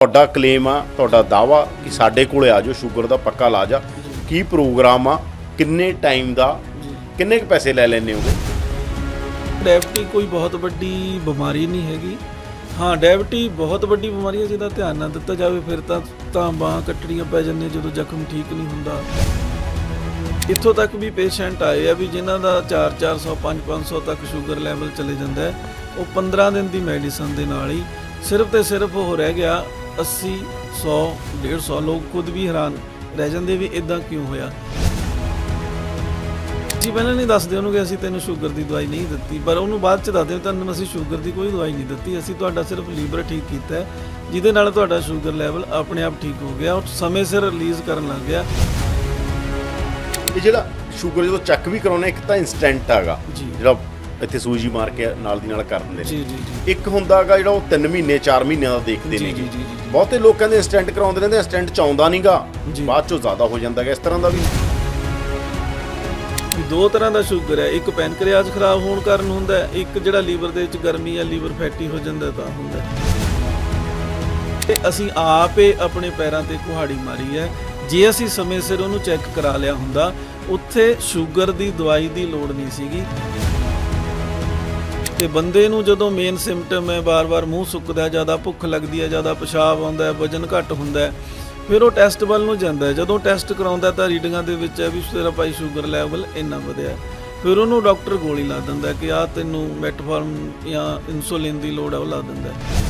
ਤੁਹਾਡਾ ਕਲੇਮ ਆ, ਤੁਹਾਡਾ ਦਾਵਾ ਕਿ ਸਾਡੇ ਕੋਲੇ ਆ ਜਾਓ ਸ਼ੂਗਰ ਦਾ ਪੱਕਾ ਇਲਾਜ ਆ। ਕੀ ਪ੍ਰੋਗਰਾਮ ਆ, ਕਿੰਨੇ ਟਾਈਮ ਦਾ, ਕਿੰਨੇ ਕੁ ਪੈਸੇ ਲੈ ਲੈਣੇ ਹੋਗੇ? ਡਾਇਬਟੀ ਕੋਈ ਬਹੁਤ ਵੱਡੀ ਬਿਮਾਰੀ ਨਹੀਂ ਹੈਗੀ। ਹਾਂ, ਡਾਇਬਟੀ ਬਹੁਤ ਵੱਡੀ ਬਿਮਾਰੀ ਹੈ ਜਿਹਦਾ ਧਿਆਨ ਨਾ ਦਿੱਤਾ ਜਾਵੇ, ਫਿਰ ਤਾਂ ਤਾਂ ਬਾਹਾਂ ਕੱਟਣੀਆਂ ਪੈ ਜਾਂਦੀਆਂ ਜਦੋਂ ਜ਼ਖਮ ਠੀਕ ਨਹੀਂ ਹੁੰਦਾ। ਇੱਥੋਂ ਤੱਕ ਵੀ ਪੇਸ਼ੈਂਟ ਆਏ ਆ ਵੀ ਜਿਨ੍ਹਾਂ ਦਾ 4 400 5 500 ਤੱਕ ਸ਼ੂਗਰ ਲੈਵਲ ਚਲੇ ਜਾਂਦਾ ਹੈ, ਉਹ 15 ਦਿਨ ਦੀ ਮੈਡੀਸਨ ਦੇ ਨਾਲ ਹੀ ਸਿਰਫ ਤੇ ਸਿਰਫ ਉਹ ਰਹਿ ਗਿਆ 80 100 150 ਲੋਕ ਖੁਦ ਵੀ ਹੈਰਾਨ ਰਹਿ ਜਾਂਦੇ ਵੀ ਇਦਾਂ ਕਿਉਂ ਹੋਇਆ। ਜੀ ਪਹਿਲਾਂ ਨਹੀਂ ਦੱਸਦੇ ਉਹਨੂੰ ਕਿ ਅਸੀਂ ਤੈਨੂੰ ਸ਼ੂਗਰ ਦੀ ਦਵਾਈ ਨਹੀਂ ਦਿੱਤੀ ਪਰ ਉਹਨੂੰ ਬਾਅਦ ਚ ਦੱਸਦੇ ਤੁਹਾਨੂੰ ਅਸੀਂ ਸ਼ੂਗਰ ਦੀ ਕੋਈ ਦਵਾਈ ਨਹੀਂ ਦਿੱਤੀ ਅਸੀਂ ਤੁਹਾਡਾ ਸਿਰਫ ਲੀਵਰ ਠੀਕ ਕੀਤਾ ਜਿਹਦੇ ਨਾਲ ਤੁਹਾਡਾ ਸ਼ੂਗਰ ਲੈਵਲ ਆਪਣੇ ਆਪ ਠੀਕ ਹੋ ਗਿਆ ਉਹ ਸਮੇਂ ਸਿਰ ਰਿਲੀਜ਼ ਕਰਨ ਲੱਗ ਗਿਆ। ਇਹ ਜਿਹੜਾ ਸ਼ੂਗਰ ਜਦੋਂ ਚੈੱਕ ਵੀ ਕਰਾਉਣਾ ਇੱਕ ਤਾਂ ਇਨਸਟੈਂਟ ਹੈਗਾ। ਜੀ। ਜਿਹੜਾ ਇੱਥੇ ਸੂਜੀ ਮਾਰ ਕੇ ਨਾਲ ਦੀ ਨਾਲ ਕਰ ਦਿੰਦੇ ਜੀ ਨੇ। ਜੀ ਜੀ ਇੱਕ ਹੁੰਦਾਗਾ ਜਿਹੜਾ ਉਹ 3 ਮਹੀਨੇ 4 ਮਹੀਨਿਆਂ ਦਾ ਦੇਖਦੇ ਜੀ, ਨੇ। ਜੀ, ਜੀ, ਜੀ, ਜੀ। ਬਹੁਤੇ ਲੋਕ ਕਹਿੰਦੇ ਇਨਸਟੈਂਟ ਕਰਾਉਂਦੇ ਰਹਿੰਦੇ ਇਨਸਟੈਂਟ ਚ ਆਉਂਦਾ ਨਹੀਂਗਾ ਜੀ। ਬਾਅਦ ਚੋਂ ਜ਼ਿਆਦਾ ਹੋ ਜਾਂਦਾ ਹੈ ਇਸ ਤਰ੍ਹਾਂ ਦਾ ਵੀ। ਵੀ ਦੋ ਤਰ੍ਹਾਂ ਦਾ ਸ਼ੂਗਰ ਹੈ। ਇੱਕ ਪੈਨਕ੍ਰੀਆਸ ਖਰਾਬ ਹੋਣ ਕਾਰਨ ਹੁੰਦਾ ਹੈ ਇੱਕ ਜਿਹੜਾ ਲੀਵਰ ਦੇ ਵਿੱਚ ਗਰਮੀ ਜਾਂ ਲੀਵਰ ਫੈਟੀ ਹੋ ਜਾਂਦਾ ਤਾਂ ਹੁੰਦਾ ਹੈ। ਤੇ ਅਸੀਂ ਆਪੇ ਆਪਣੇ ਪੈਰਾਂ ਤੇ ਕੁਹਾੜੀ ਮਾਰੀ ਹੈ। ਜੇ ਅਸੀਂ ਸਮੇਂ ਸਿਰ ਉਹਨੂੰ ਚੈੱਕ ਕਰਾ ਲਿਆ ਹੁੰਦਾ ਉੱਥੇ ਸ਼ੂਗਰ ਦੀ ਦਵਾਈ ਦੀ ਲੋੜ ਨਹੀਂ ਸੀਗੀ। ਤੇ ਬੰਦੇ ਨੂੰ ਜਦੋਂ ਮੇਨ ਸਿੰਪਟਮ ਹੈ ਬਾਰ-ਬਾਰ ਮੂੰਹ ਸੁੱਕਦਾ ਹੈ, ਜ਼ਿਆਦਾ ਭੁੱਖ ਲੱਗਦੀ ਹੈ, ਜ਼ਿਆਦਾ ਪਿਸ਼ਾਬ ਆਉਂਦਾ ਹੈ, ਵਜਨ ਘੱਟ ਹੁੰਦਾ ਹੈ, ਫਿਰ ਉਹ ਟੈਸਟ ਵੱਲ ਨੂੰ ਜਾਂਦਾ ਹੈ। ਜਦੋਂ ਟੈਸਟ ਕਰਾਉਂਦਾ ਤਾਂ ਰੀਡਿੰਗਾਂ ਦੇ ਵਿੱਚ ਹੈ ਵੀ ਤੇਰਾ ਭਾਈ ਸ਼ੂਗਰ ਲੈਵਲ ਇੰਨਾ ਵਧਿਆ ਫਿਰ ਉਹਨੂੰ ਡਾਕਟਰ ਗੋਲੀ ਲਾ ਦਿੰਦਾ ਕਿ ਆ ਤੈਨੂੰ ਮੈਟਫਾਰਮ ਜਾਂ ਇਨਸੂਲਿਨ ਦੀ ਲੋੜ ਹੈ, ਉਹ ਲਾ ਦਿੰਦਾ ਹੈ।